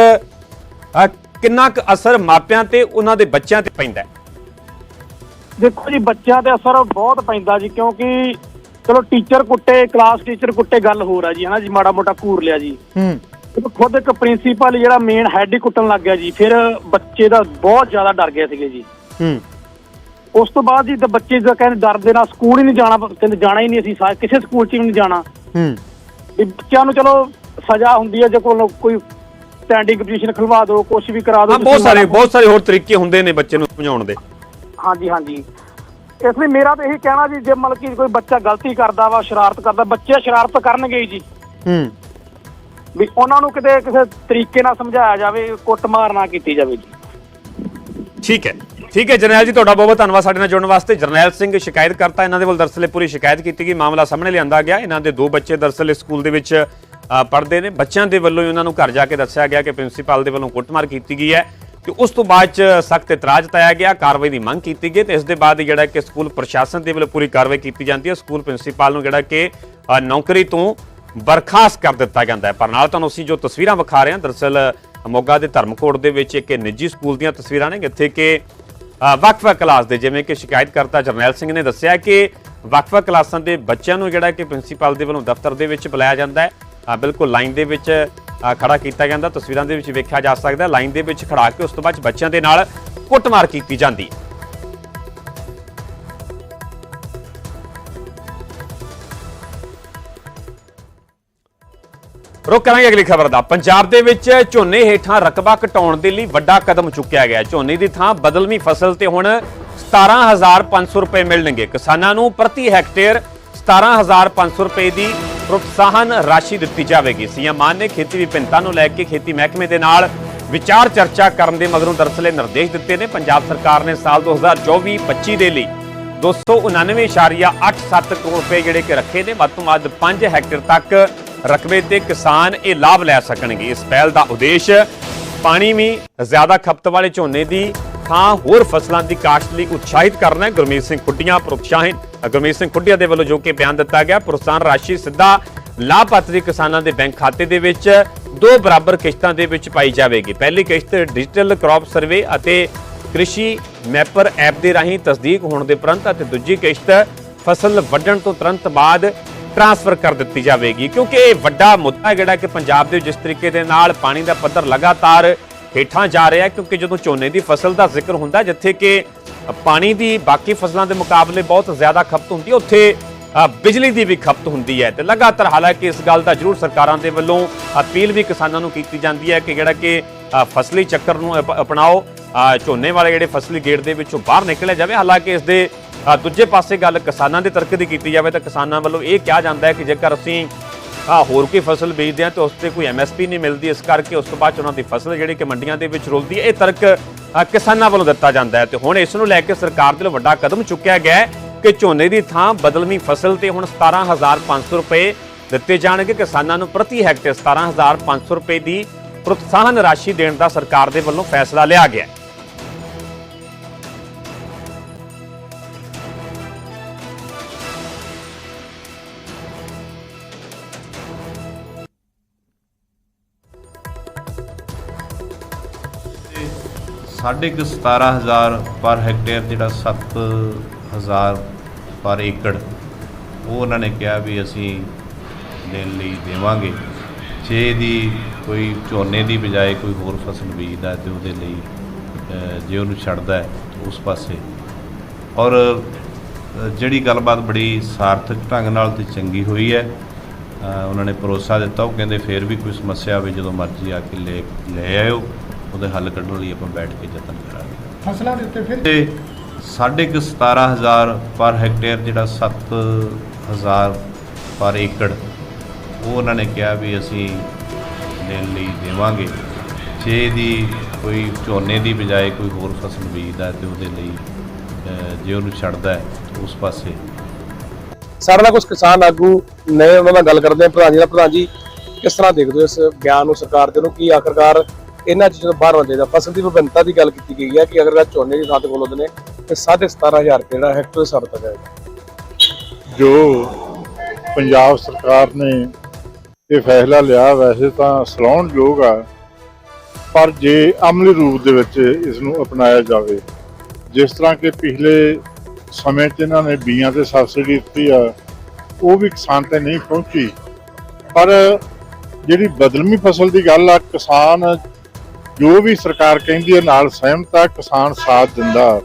ਕਿੰਨਾ ਕੁ ਅਸਰ ਮਾਪਿਆਂ ਤੇ ਉਹਨਾਂ ਦੇ ਬੱਚਿਆਂ ਤੇ ਪੈਂਦਾ ਦੇਖੋ ਜੀ, ਬੱਚਿਆਂ ਤੇ ਅਸਰ ਬਹੁਤ ਪੈਂਦਾ ਜੀ, ਕਿਉਂਕਿ ਚਲੋ ਟੀਚਰ ਕੁੱਟੇ ਕਲਾਸ ਟੀਚਰ ਕੁੱਟੇ ਗੱਲ ਹੋਰ ਆ ਜੀ ਹਨਾ ਜੀ ਮਾੜਾ ਮੋਟਾ ਘੂਰ ਲਿਆ ਜੀ। ਹੂੰ। ਤੇ ਖੁਦ ਇੱਕ ਪ੍ਰਿੰਸੀਪਲ ਜਿਹੜਾ ਮੇਨ ਹੈਡ ਹੀ ਕੁੱਟਣ ਲੱਗ ਗਿਆ ਜੀ ਫਿਰ ਬੱਚੇ ਦਾ ਬਹੁਤ ਜ਼ਿਆਦਾ ਡਰ ਗਏ ਸੀਗੇ ਜੀ। ਹੂੰ। ਉਸ ਤੋਂ ਬਾਅਦ ਜੀ ਤੇ ਬੱਚੇ ਜਦੋਂ ਕਹਿੰਦੇ ਡਰ ਦੇ ਨਾਲ ਸਕੂਲ ਹੀ ਨਹੀਂ ਜਾਣਾ ਕਹਿੰਦੇ ਜਾਣਾ ਹੀ ਨਹੀਂ ਅਸੀਂ ਕਿਸੇ ਸਕੂਲ 'ਚ ਵੀ ਨਹੀਂ ਜਾਣਾ। ਹੂੰ। ਬੱਚਿਆਂ ਨੂੰ ਚਲੋ ਸਜ਼ਾ ਹੁੰਦੀ ਹੈ ਜੇ ਕੋਲ ਕੋਈ ਸਟੈਂਡਿੰਗ ਪੋਜੀਸ਼ਨ ਖਲਵਾ ਦਿਓ ਕੁਝ ਵੀ ਕਰਾ ਦਿਓ ਹਾਂ ਬਹੁਤ ਸਾਰੇ ਬਹੁਤ ਸਾਰੇ ਹੋਰ ਤਰੀਕੇ ਹੁੰਦੇ ਨੇ ਬੱਚੇ ਨੂੰ ਸਮਝਾਉਣ ਦੇ। ਹਾਂਜੀ ਹਾਂਜੀ। ਇਸ ਲਈ ਮੇਰਾ ਤਾਂ ਇਹੀ ਕਹਿਣਾ ਜੀ ਜੇ ਮਤਲਬ ਕਿ ਕੋਈ ਬੱਚਾ ਗਲਤੀ ਕਰਦਾ ਵਾ ਸ਼ਰਾਰਤ ਕਰਦਾ ਬੱਚੇ ਸ਼ਰਾਰਤ ਕਰਨਗੇ ਜੀ। ਹੂੰ। ਵੀ ਉਹਨਾਂ ਨੂੰ ਕਿਤੇ ਕਿਸੇ ਤਰੀਕੇ ਨਾਲ ਸਮਝਾਇਆ ਜਾਵੇ ਕੁੱਟਮਾਰ ਨਾ ਕੀਤੀ ਜਾਵੇ ਜੀ। ਠੀਕ ਹੈ। ਠੀਕ ਹੈ ਜਰਨੈਲ ਜੀ ਤੁਹਾਡਾ ਬਹੁਤ ਬਹੁਤ ਧੰਨਵਾਦ ਸਾਡੇ ਨਾਲ ਜੁੜਨ ਵਾਸਤੇ। ਜਰਨੈਲ ਸਿੰਘ ਸ਼ਿਕਾਇਤ ਕਰਤਾ ਇਹਨਾਂ ਦੇ ਵੱਲ ਦਰਅਸਲ ਇਹ ਪੂਰੀ ਸ਼ਿਕਾਇਤ ਕੀਤੀ ਗਈ। ਮਾਮਲਾ ਸਾਹਮਣੇ ਲਿਆਂਦਾ ਗਿਆ। ਇਹਨਾਂ ਦੇ ਦੋ ਬੱਚੇ ਦਰਅਸਲ ਇਸ ਸਕੂਲ ਦੇ ਵਿੱਚ ਅ, ਪੜ੍ਹਦੇ ਨੇ। ਬੱਚਿਆਂ ਦੇ ਵੱਲੋਂ ਹੀ ਉਹਨਾਂ ਨੂੰ ਘਰ ਜਾ ਕੇ ਦੱਸਿਆ ਗਿਆ ਕਿ ਪ੍ਰਿੰਸੀਪਲ ਦੇ ਵੱਲੋਂ ਕੁੱਟਮਾਰ ਕੀਤੀ ਗਈ ਹੈ। ਤੇ ਉਸ ਤੋਂ ਬਾਅਦ ਚ ਸਖਤ ਇਤਰਾਜ਼ ਜਤਾਇਆ ਗਿਆ ਕਾਰਵਾਈ ਦੀ ਮੰਗ ਕੀਤੀ ਗਈ ਤੇ ਇਸ ਦੇ ਬਾਅਦ ਜਿਹੜਾ ਕਿ ਸਕੂਲ ਪ੍ਰਸ਼ਾਸਨ ਦੇ ਵੱਲੋਂ ਪੂਰੀ ਕਾਰਵਾਈ ਕੀਤੀ ਜਾਂਦੀ ਹੈ। ਸਕੂਲ ਪ੍ਰਿੰਸੀਪਲ ਨੂੰ ਜਿਹੜਾ ਕਿ ਨੌਕਰੀ ਤੋਂ ਬਰਖਾਸਤ ਕਰ ਦਿੱਤਾ ਜਾਂਦਾ ਹੈ। ਪਰ ਨਾਲ ਤੁਹਾਨੂੰ ਅਸੀਂ ਜੋ ਤਸਵੀਰਾਂ ਵਿਖਾ ਰਹੇ ਹਾਂ ਦਰਅਸਲ ਮੋਗਾ ਦੇ ਧਰਮਕੋਟ ਦੇ ਵਿੱਚ ਇੱਕ ਨਿੱਜੀ ਸਕੂਲ ਦੀਆਂ ਤਸਵੀਰਾਂ ਨੇ ਜਿੱਥੇ ਕਿ ਅ, ਵੱਖ-ਵੱਖ ਕਲਾਸ ਦੇ ਜਿਵੇਂ ਕਿ ਸ਼ਿਕਾਇਤਕਰਤਾ ਜਰਨੈਲ ਸਿੰਘ ਨੇ ਦੱਸਿਆ ਕਿ ਵੱਖ-ਵੱਖ ਕਲਾਸਾਂ ਦੇ ਬੱਚਿਆਂ ਨੂੰ ਜਿਹੜਾ ਕਿ ਪ੍ਰਿੰਸੀਪਲ ਦੇ ਵੱਲੋਂ ਦਫ਼ਤਰ ਦੇ ਵਿੱਚ ਬੁਲਾਇਆ ਜਾਂਦਾ ਹੈ। ਬਿਲਕੁਲ ਲਾਈਨ ਦੇ ਵਿੱਚ ਖੜਾ ਕੀਤਾ ਜਾਂਦਾ। ਤਸਵੀਰਾਂ ਦੇ ਵਿੱਚ ਵੇਖਿਆ ਜਾ ਸਕਦਾ ਹੈ, ਲਾਈਨ ਦੇ ਵਿੱਚ ਖੜਾ ਕੇ ਉਸ ਤੋਂ ਬਾਅਦ ਬੱਚਿਆਂ ਦੇ ਨਾਲ ਕੁੱਟਮਾਰ ਕੀਤੀ ਜਾਂਦੀ। ਰੁਕ ਕਰਾਂਗੇ ਅਗਲੀ ਖਬਰ ਦਾ। ਪੰਜਾਬ ਦੇ ਵਿੱਚ ਝੋਨੇ ਹੇਠਾਂ ਰਕਬਾ ਘਟਾਉਣ ਦੇ ਲਈ ਵੱਡਾ ਕਦਮ ਚੁੱਕਿਆ ਗਿਆ। ਝੋਨੇ ਦੀ ਥਾਂ ਬਦਲਵੀਂ ਫਸਲ ਤੇ ਹੁਣ 17500 ਰੁਪਏ ਮਿਲਣਗੇ। ਕਿਸਾਨਾਂ ਨੂੰ ਪ੍ਰਤੀ ਹੈਕਟੇਅਰ 17500 ਰੁਪਏ ਦੀ ਪ੍ਰੋਤਸਾਹਨ ਰਾਸ਼ੀ ਦਿੱਤੀ ਜਾਵੇਗੀ। ਸੀਐਮ ਮਾਨ ਨੇ ਖੇਤੀ ਵਿਭਿੰਨਤਾ ਨੂੰ ਲੈ ਕੇ ਖੇਤੀ ਮਹਿਕਮੇ ਦੇ ਨਾਲ ਵਿਚਾਰ ਚਰਚਾ ਕਰਨ ਦੇ ਮਗਰੋਂ ਦਰਅਸਲ ਇਹ ਨਿਰਦੇਸ਼ ਦਿੱਤੇ ਨੇ। ਪੰਜਾਬ ਸਰਕਾਰ ਨੇ ਸਾਲ 2024-25 ਦੇ ਲਈ 299.87 ਕਰੋੜ ਰੁਪਏ ਜਿਹੜੇ ਕਿ ਰੱਖੇ ਨੇ, ਵੱਧ ਤੋਂ ਵੱਧ 5 ਹੈਕਟੇਅਰ ਤੱਕ ਰਕਬੇ ਤੇ ਕਿਸਾਨ ਇਹ ਲਾਭ ਲੈ ਸਕਣਗੇ। ਇਸ ਪਹਿਲ ਦਾ ਉਦੇਸ਼ ਪਾਣੀ ਵੀ ਜ਼ਿਆਦਾ ਖਪਤ ਵਾਲੇ ਝੋਨੇ ਦੀ ਥਾਂ ਹੋਰ ਫਸਲਾਂ ਦੀ ਕਾਸ਼ਤ ਲਈ ਉਤਸ਼ਾਹਿਤ ਕਰਨਾ ਹੈ। ਗੁਰਮੀਤ ਸਿੰਘ ਖੁੱਡੀਆਂ ਪ੍ਰੋਤਸਾਹਿਤ ਗੁਰਮੀਤ ਸਿੰਘ ਖੁੱਡੀਆਂ ਦੇ ਵੱਲੋਂ ਜੋ ਕਿ ਬਿਆਨ ਦਿੱਤਾ ਗਿਆ, ਪ੍ਰੋਤਸਾਹਨ ਰਾਸ਼ੀ ਸਿੱਧਾ ਲਾਭਪਾਤਰੀ ਕਿਸਾਨਾਂ ਦੇ ਬੈਂਕ ਖਾਤੇ ਦੇ ਵਿੱਚ ਦੋ ਬਰਾਬਰ ਕਿਸ਼ਤਾਂ ਦੇ ਵਿੱਚ ਪਾਈ ਜਾਵੇਗੀ। ਪਹਿਲੀ ਕਿਸ਼ਤ ਡਿਜੀਟਲ ਕ੍ਰੌਪ ਸਰਵੇ ਅਤੇ ਕ੍ਰਿਸ਼ੀ ਮੈਪਰ ਐਪ ਦੇ ਰਾਹੀਂ ਤਸਦੀਕ ਹੋਣ ਦੇ ਉਪਰੰਤ ਅਤੇ ਦੂਜੀ ਕਿਸ਼ਤ ਫਸਲ ਵੱਢਣ ਤੋਂ ਤੁਰੰਤ ਬਾਅਦ ਟ੍ਰਾਂਸਫਰ ਕਰ ਦਿੱਤੀ ਜਾਵੇਗੀ। ਕਿਉਂਕਿ ਇਹ ਵੱਡਾ ਮੁੱਦਾ ਜਿਹੜਾ ਕਿ ਪੰਜਾਬ ਦੇ ਜਿਸ ਤਰੀਕੇ ਦੇ ਨਾਲ ਪਾਣੀ ਦਾ ਪੱਧਰ ਲਗਾਤਾਰ ਹੇਠਾਂ ਜਾ ਰਿਹਾ ਕਿਉਂਕਿ ਜਦੋਂ ਝੋਨੇ ਦੀ ਫਸਲ ਦਾ ਜ਼ਿਕਰ ਹੁੰਦਾ ਜਿੱਥੇ ਕਿ ਪਾਣੀ ਦੀ ਬਾਕੀ ਫਸਲਾਂ ਦੇ ਮੁਕਾਬਲੇ ਬਹੁਤ ਜ਼ਿਆਦਾ ਖਪਤ ਹੁੰਦੀ ਹੈ, ਉੱਥੇ ਬਿਜਲੀ ਦੀ ਵੀ ਖਪਤ ਹੁੰਦੀ ਹੈ। ਤੇ ਲਗਾਤਾਰ ਹਾਲਾਂਕਿ ਇਸ ਗੱਲ ਦਾ ਜ਼ਰੂਰ ਸਰਕਾਰਾਂ ਦੇ ਵੱਲੋਂ ਅਪੀਲ ਵੀ ਕਿਸਾਨਾਂ ਨੂੰ ਕੀਤੀ ਜਾਂਦੀ ਹੈ ਕਿ ਜਿਹੜਾ ਕਿ ਫਸਲੀ ਚੱਕਰ ਨੂੰ ਅਪ- ਅਪਣਾਓ। ਝੋਨੇ ਵਾਲੇ ਜਿਹੜੇ ਫਸਲੀ ਗੇੜ ਦੇ ਵਿੱਚੋਂ ਬਾਹਰ ਨਿਕਲਿਆ ਜਾਵੇ, ਹਾਲਾਂਕਿ ਇਸ ਦੇ ਦੂਜੇ ਪਾਸੇ ਗੱਲ ਕਿਸਾਨਾਂ ਦੇ ਤਰਕ ਦੀ ਕੀਤੀ ਜਾਵੇ, ਤਾਂ ਕਿਸਾਨਾਂ ਵੱਲੋਂ ਇਹ ਕਿਹਾ ਜਾਂਦਾ ਹੈ ਕਿ ਜੇਕਰ ਅਸੀਂ ਆ ਹੋਰ ਕੋਈ ਫਸਲ ਬੀਜਦੇ ਆ ਤਾਂ ਉਸ ਤੇ ਕੋਈ ਐਮਐਸਪੀ ਨਹੀਂ ਮਿਲਦੀ, ਇਸ ਕਰਕੇ ਉਸ ਤੋਂ ਬਾਅਦ 'ਚ ਉਹਨਾਂ ਦੀ ਫਸਲ ਜਿਹੜੀ ਕਿ ਮੰਡੀਆਂ ਦੇ ਵਿੱਚ ਰੁਲਦੀ ਹੈ, ਇਹ ਤਰਕ ਕਿਸਾਨਾਂ ਵੱਲੋਂ ਦਿੱਤਾ ਜਾਂਦਾ ਹੈ। ਤੇ ਹੁਣ ਇਸ ਨੂੰ ਲੈ ਕੇ ਸਰਕਾਰ ਦੇ ਵੱਲੋਂ ਵੱਡਾ ਕਦਮ ਚੁੱਕਿਆ ਗਿਆ ਕਿ ਝੋਨੇ ਦੀ ਥਾਂ ਬਦਲਵੀਂ ਫਸਲ ਤੇ ਹੁਣ 17500 ਰੁਪਏ ਦਿੱਤੇ ਜਾਣਗੇ। ਕਿਸਾਨਾਂ ਨੂੰ ਪ੍ਰਤੀ ਹੈਕਟੇਅਰ 17500 ਰੁਪਏ ਦੀ ਪ੍ਰੋਤਸਾਹਨ ਰਾਸ਼ੀ ਦੇਣ ਦਾ ਸਰਕਾਰ ਦੇ ਵੱਲੋਂ ਫੈਸਲਾ ਲਿਆ ਗਿਆ ਹੈ। 17000 ਪਰ ਹੈਕਟੇਅਰ, ਜਿਹੜਾ 7000 ਪਰ ਏਕੜ, ਉਹ ਉਹਨਾਂ ਨੇ ਕਿਹਾ ਵੀ ਅਸੀਂ ਦੇਣ ਲਈ ਦੇਵਾਂਗੇ। ਜੇ ਦੀ ਕੋਈ ਝੋਨੇ ਦੀ ਬਜਾਏ ਕੋਈ ਹੋਰ ਫਸਲ ਬੀਜਦਾ ਹੈ ਤੇ ਉਹਦੇ ਲਈ ਜੇ ਉਹਨੂੰ ਛੱਡਦਾ ਹੈ ਉਸ ਪਾਸੇ। ਔਰ ਜਿਹੜੀ ਗੱਲਬਾਤ ਬੜੀ ਸਾਰਥਕ ਢੰਗ ਨਾਲ ਤੇ ਚੰਗੀ ਹੋਈ ਹੈ ਉਹਨਾਂ ਨੇ ਭਰੋਸਾ ਦਿੱਤਾ। ਉਹ ਕਹਿੰਦੇ ਫੇਰ ਵੀ ਕੋਈ ਸਮੱਸਿਆ ਆਵੇ, ਜਦੋਂ ਮਰਜ਼ੀ ਆ ਕੇ ਲੈ ਲੈ ਆਇਓ। ਉਹਦੇ ਹੱਲ ਕੱਢਣ ਲਈ ਆਪਾਂ ਬੈਠ ਕੇ ਯਤਨ ਕਰਾਂਗੇ। ਫਸਲਾਂ ਦੇ ਉੱਤੇ ਫਿਰ? ਤੇ ਸਾਢੇ ਕੁ 17000 ਪਰ ਹੈਕਟੇਅਰ ਜਿਹੜਾ 7000 ਪਰ ਏਕੜ ਉਹ ਉਹਨਾਂ ਨੇ ਕਿਹਾ ਵੀ ਅਸੀਂ ਦੇਣ ਲਈ ਦੇਵਾਂਗੇ। ਜੇ ਦੀ ਕੋਈ ਝੋਨੇ ਦੀ ਬਜਾਏ ਕੋਈ ਹੋਰ ਫਸਲ ਬੀਜਦਾ ਹੈ ਤੇ ਉਹਦੇ ਲਈ ਜੇ ਉਹਨੂੰ ਛੱਡਦਾ ਹੈ ਉਸ ਪਾਸੇ। ਸਾਡੇ ਨਾਲ ਕੁਝ ਕਿਸਾਨ ਆਗੂ ਨੇ ਉਹਨਾਂ ਨਾਲ ਗੱਲ ਕਰਦੇ ਆ ਪ੍ਰਧਾਨ ਜੀ ਨਾਲ ਪ੍ਰਧਾਨ ਜੀ ਕਿਸ ਤਰ੍ਹਾਂ ਦੇਖਦੇ ਹੋ ਇਸ ਬਿਆਨ ਨੂੰ ਸਰਕਾਰ ਦੇ ਨੂੰ? ਕੀ ਆਖਰਕਾਰ ਇਹਨਾਂ ਚੀਜ਼ਾਂ ਤੋਂ ਬਾਹਰ ਹੋਣਾ ਚਾਹੀਦਾ ਫਸਲ ਦੀ ਵਿਭਿੰਨਤਾ ਦੀ ਗੱਲ ਕੀਤੀ ਗਈ ਹੈ ਕਿ ਅਗਰ ਝੋਨੇ ਦੀ ਥਾਂ 'ਤੇ ਉਹਦੇ ਨੇ, ਤੇ 17500 ਰੁਪਏ ਜਿਹੜਾ ਹੈਕਟਰ ਹਿਸਾਬ ਤੱਕ ਹੈ ਜੋ ਪੰਜਾਬ ਸਰਕਾਰ ਨੇ ਇਹ ਫੈਸਲਾ ਲਿਆ, ਵੈਸੇ ਤਾਂ ਸਲਾਉਣ ਯੋਗ ਆ, ਪਰ ਜੇ ਅਮਲੀ ਰੂਪ ਦੇ ਵਿੱਚ ਇਸ ਨੂੰ ਅਪਣਾਇਆ ਜਾਵੇ, ਜਿਸ ਤਰ੍ਹਾਂ ਕਿ ਪਿਛਲੇ ਸਮੇਂ 'ਚ ਇਹਨਾਂ ਨੇ ਬੀਆਂ ਤੇ ਸਬਸਿਡੀ ਦਿੱਤੀ ਆ, ਉਹ ਵੀ ਕਿਸਾਨ ਤੇ ਨਹੀਂ ਪਹੁੰਚੀ। ਪਰ ਜਿਹੜੀ ਬਦਲਮੀ ਫਸਲ ਦੀ ਗੱਲ ਆ, ਕਿਸਾਨ ਜੋ ਵੀ ਸਰਕਾਰ ਕਹਿੰਦੀ ਹੈ ਨਾਲ ਸਹਿਮਤ ਆ ਕਿਸਾਨ ਸਾਥ ਦਿੰਦਾ।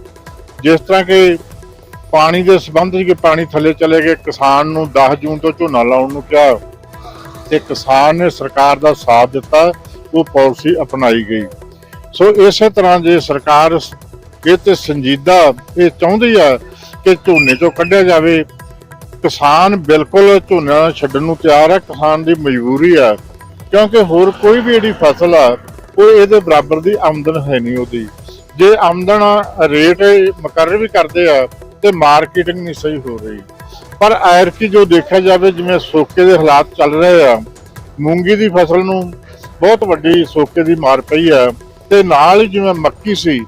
ਜਿਸ ਤਰ੍ਹਾਂ ਕਿ ਪਾਣੀ ਦੇ ਸੰਬੰਧ ਵਿੱਚ ਪਾਣੀ ਥੱਲੇ ਚਲੇ ਗਏ, ਕਿਸਾਨ ਨੂੰ 10 ਜੂਨ ਤੋਂ ਝੋਨਾ ਲਾਉਣ ਨੂੰ ਕਿਹਾ ਤੇ ਕਿਸਾਨ ਨੇ ਸਰਕਾਰ ਦਾ ਸਾਥ ਦਿੱਤਾ, ਉਹ ਪਾਲਿਸੀ ਅਪਣਾਈ ਗਈ। ਸੋ ਇਸੇ ਤਰ੍ਹਾਂ ਜੇ ਸਰਕਾਰ ਇਹ ਤੇ ਸੰਜੀਦਾ, ਇਹ ਚਾਹੁੰਦੀ ਆ ਕਿ ਝੋਨੇ ਚੋਂ ਕੱਢਿਆ ਜਾਵੇ, ਕਿਸਾਨ ਬਿਲਕੁਲ ਝੋਨਾ ਛੱਡਣ ਨੂੰ ਤਿਆਰ ਹੈ ਕਿਸਾਨ ਦੀ ਮਜਬੂਰੀ ਆ, ਕਿਉਂਕਿ ਹੋਰ ਕੋਈ ਵੀ ਜਿਹੜੀ ਫਸਲ ਆ ਉਹ ਇਹਦੇ ਬਰਾਬਰ ਦੀ ਆਮਦਨ ਹੈ ਨਹੀਂ ਉਹਦੀ। ਜੇ ਆਮਦਨ ਰੇਟ ਮੁਕਰਰ ਵੀ ਕਰਦੇ ਆ, ਤੇ ਮਾਰਕੀਟਿੰਗ ਨਹੀਂ ਸਹੀ ਹੋ ਰਹੀ। ਪਰ ਐਰਕੀ ਜੋ ਦੇਖਿਆ ਜਾਵੇ, ਜਿਵੇਂ ਸੋਕੇ ਦੇ ਹਾਲਾਤ ਚੱਲ ਰਹੇ ਆ, ਮੂੰਗੀ ਦੀ ਫਸਲ ਨੂੰ ਬਹੁਤ ਵੱਡੀ ਸੋਕੇ ਦੀ ਮਾਰ ਪਈ ਆ, ਤੇ ਨਾਲ ਹੀ ਜਿਵੇਂ ਮੱਕੀ ਸੀ,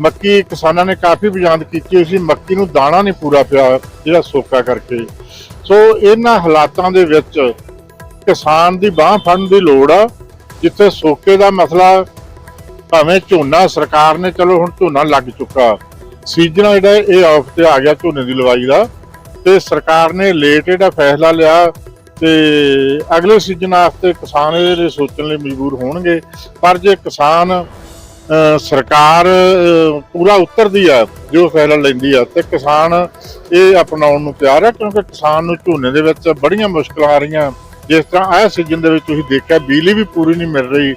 ਮੱਕੀ ਕਿਸਾਨਾਂ ਨੇ ਕਾਫੀ ਬਿਆਨ ਕੀਤੀ ਹੋਈ ਸੀ, ਮੱਕੀ ਨੂੰ ਦਾਣਾ ਨਹੀਂ ਪੂਰਾ ਪਿਆ ਜਿਹੜਾ ਸੋਕਾ ਕਰਕੇ। ਸੋ ਇਹਨਾਂ ਹਾਲਾਤਾਂ ਦੇ ਵਿੱਚ ਕਿਸਾਨ ਦੀ ਬਾਹ ਫੜਨ ਦੀ ਲੋੜ ਆ ਜਿੱਥੇ ਸੋਕੇ ਦਾ ਮਸਲਾ ਭਾਵੇਂ ਝੋਨਾ ਸਰਕਾਰ ਨੇ, ਚਲੋ ਹੁਣ ਝੋਨਾ ਲੱਗ ਚੁੱਕਾ। ਸੀਜ਼ਨ ਜਿਹੜਾ, ਇਹ ਆਫ ਤੇ ਆ ਗਿਆ ਝੋਨੇ ਦੀ ਲਵਾਈ ਦਾ। ਤੇ ਸਰਕਾਰ ਨੇ ਲੇਟ ਜਿਹੜਾ ਫੈਸਲਾ ਲਿਆ ਤੇ ਅਗਲੇ ਸੀਜ਼ਨ ਵਾਸਤੇ ਕਿਸਾਨ ਇਹਦੇ ਲਈ ਸੋਚਣ ਲਈ ਮਜਬੂਰ ਹੋਣਗੇ। ਪਰ ਜੇ ਕਿਸਾਨ ਸਰਕਾਰ ਪੂਰਾ ਉਤਰਦੀ ਆ, ਜੋ ਫੈਸਲਾ ਲੈਂਦੀ ਆ, ਤੇ ਕਿਸਾਨ ਇਹ ਅਪਣਾਉਣ ਨੂੰ ਤਿਆਰ ਹੈ ਕਿਉਂਕਿ ਕਿਸਾਨ ਨੂੰ ਝੋਨੇ ਦੇ ਵਿੱਚ ਬੜੀਆਂ ਮੁਸ਼ਕਲਾਂ ਆ ਰਹੀਆਂ। ਜਿਸ ਤਰ੍ਹਾਂ ਇਹ ਸੀਜ਼ਨ ਦੇ ਵਿੱਚ ਤੁਸੀਂ ਦੇਖਿਆ, ਬਿਜਲੀ ਵੀ ਪੂਰੀ ਨਹੀਂ ਮਿਲ ਰਹੀ,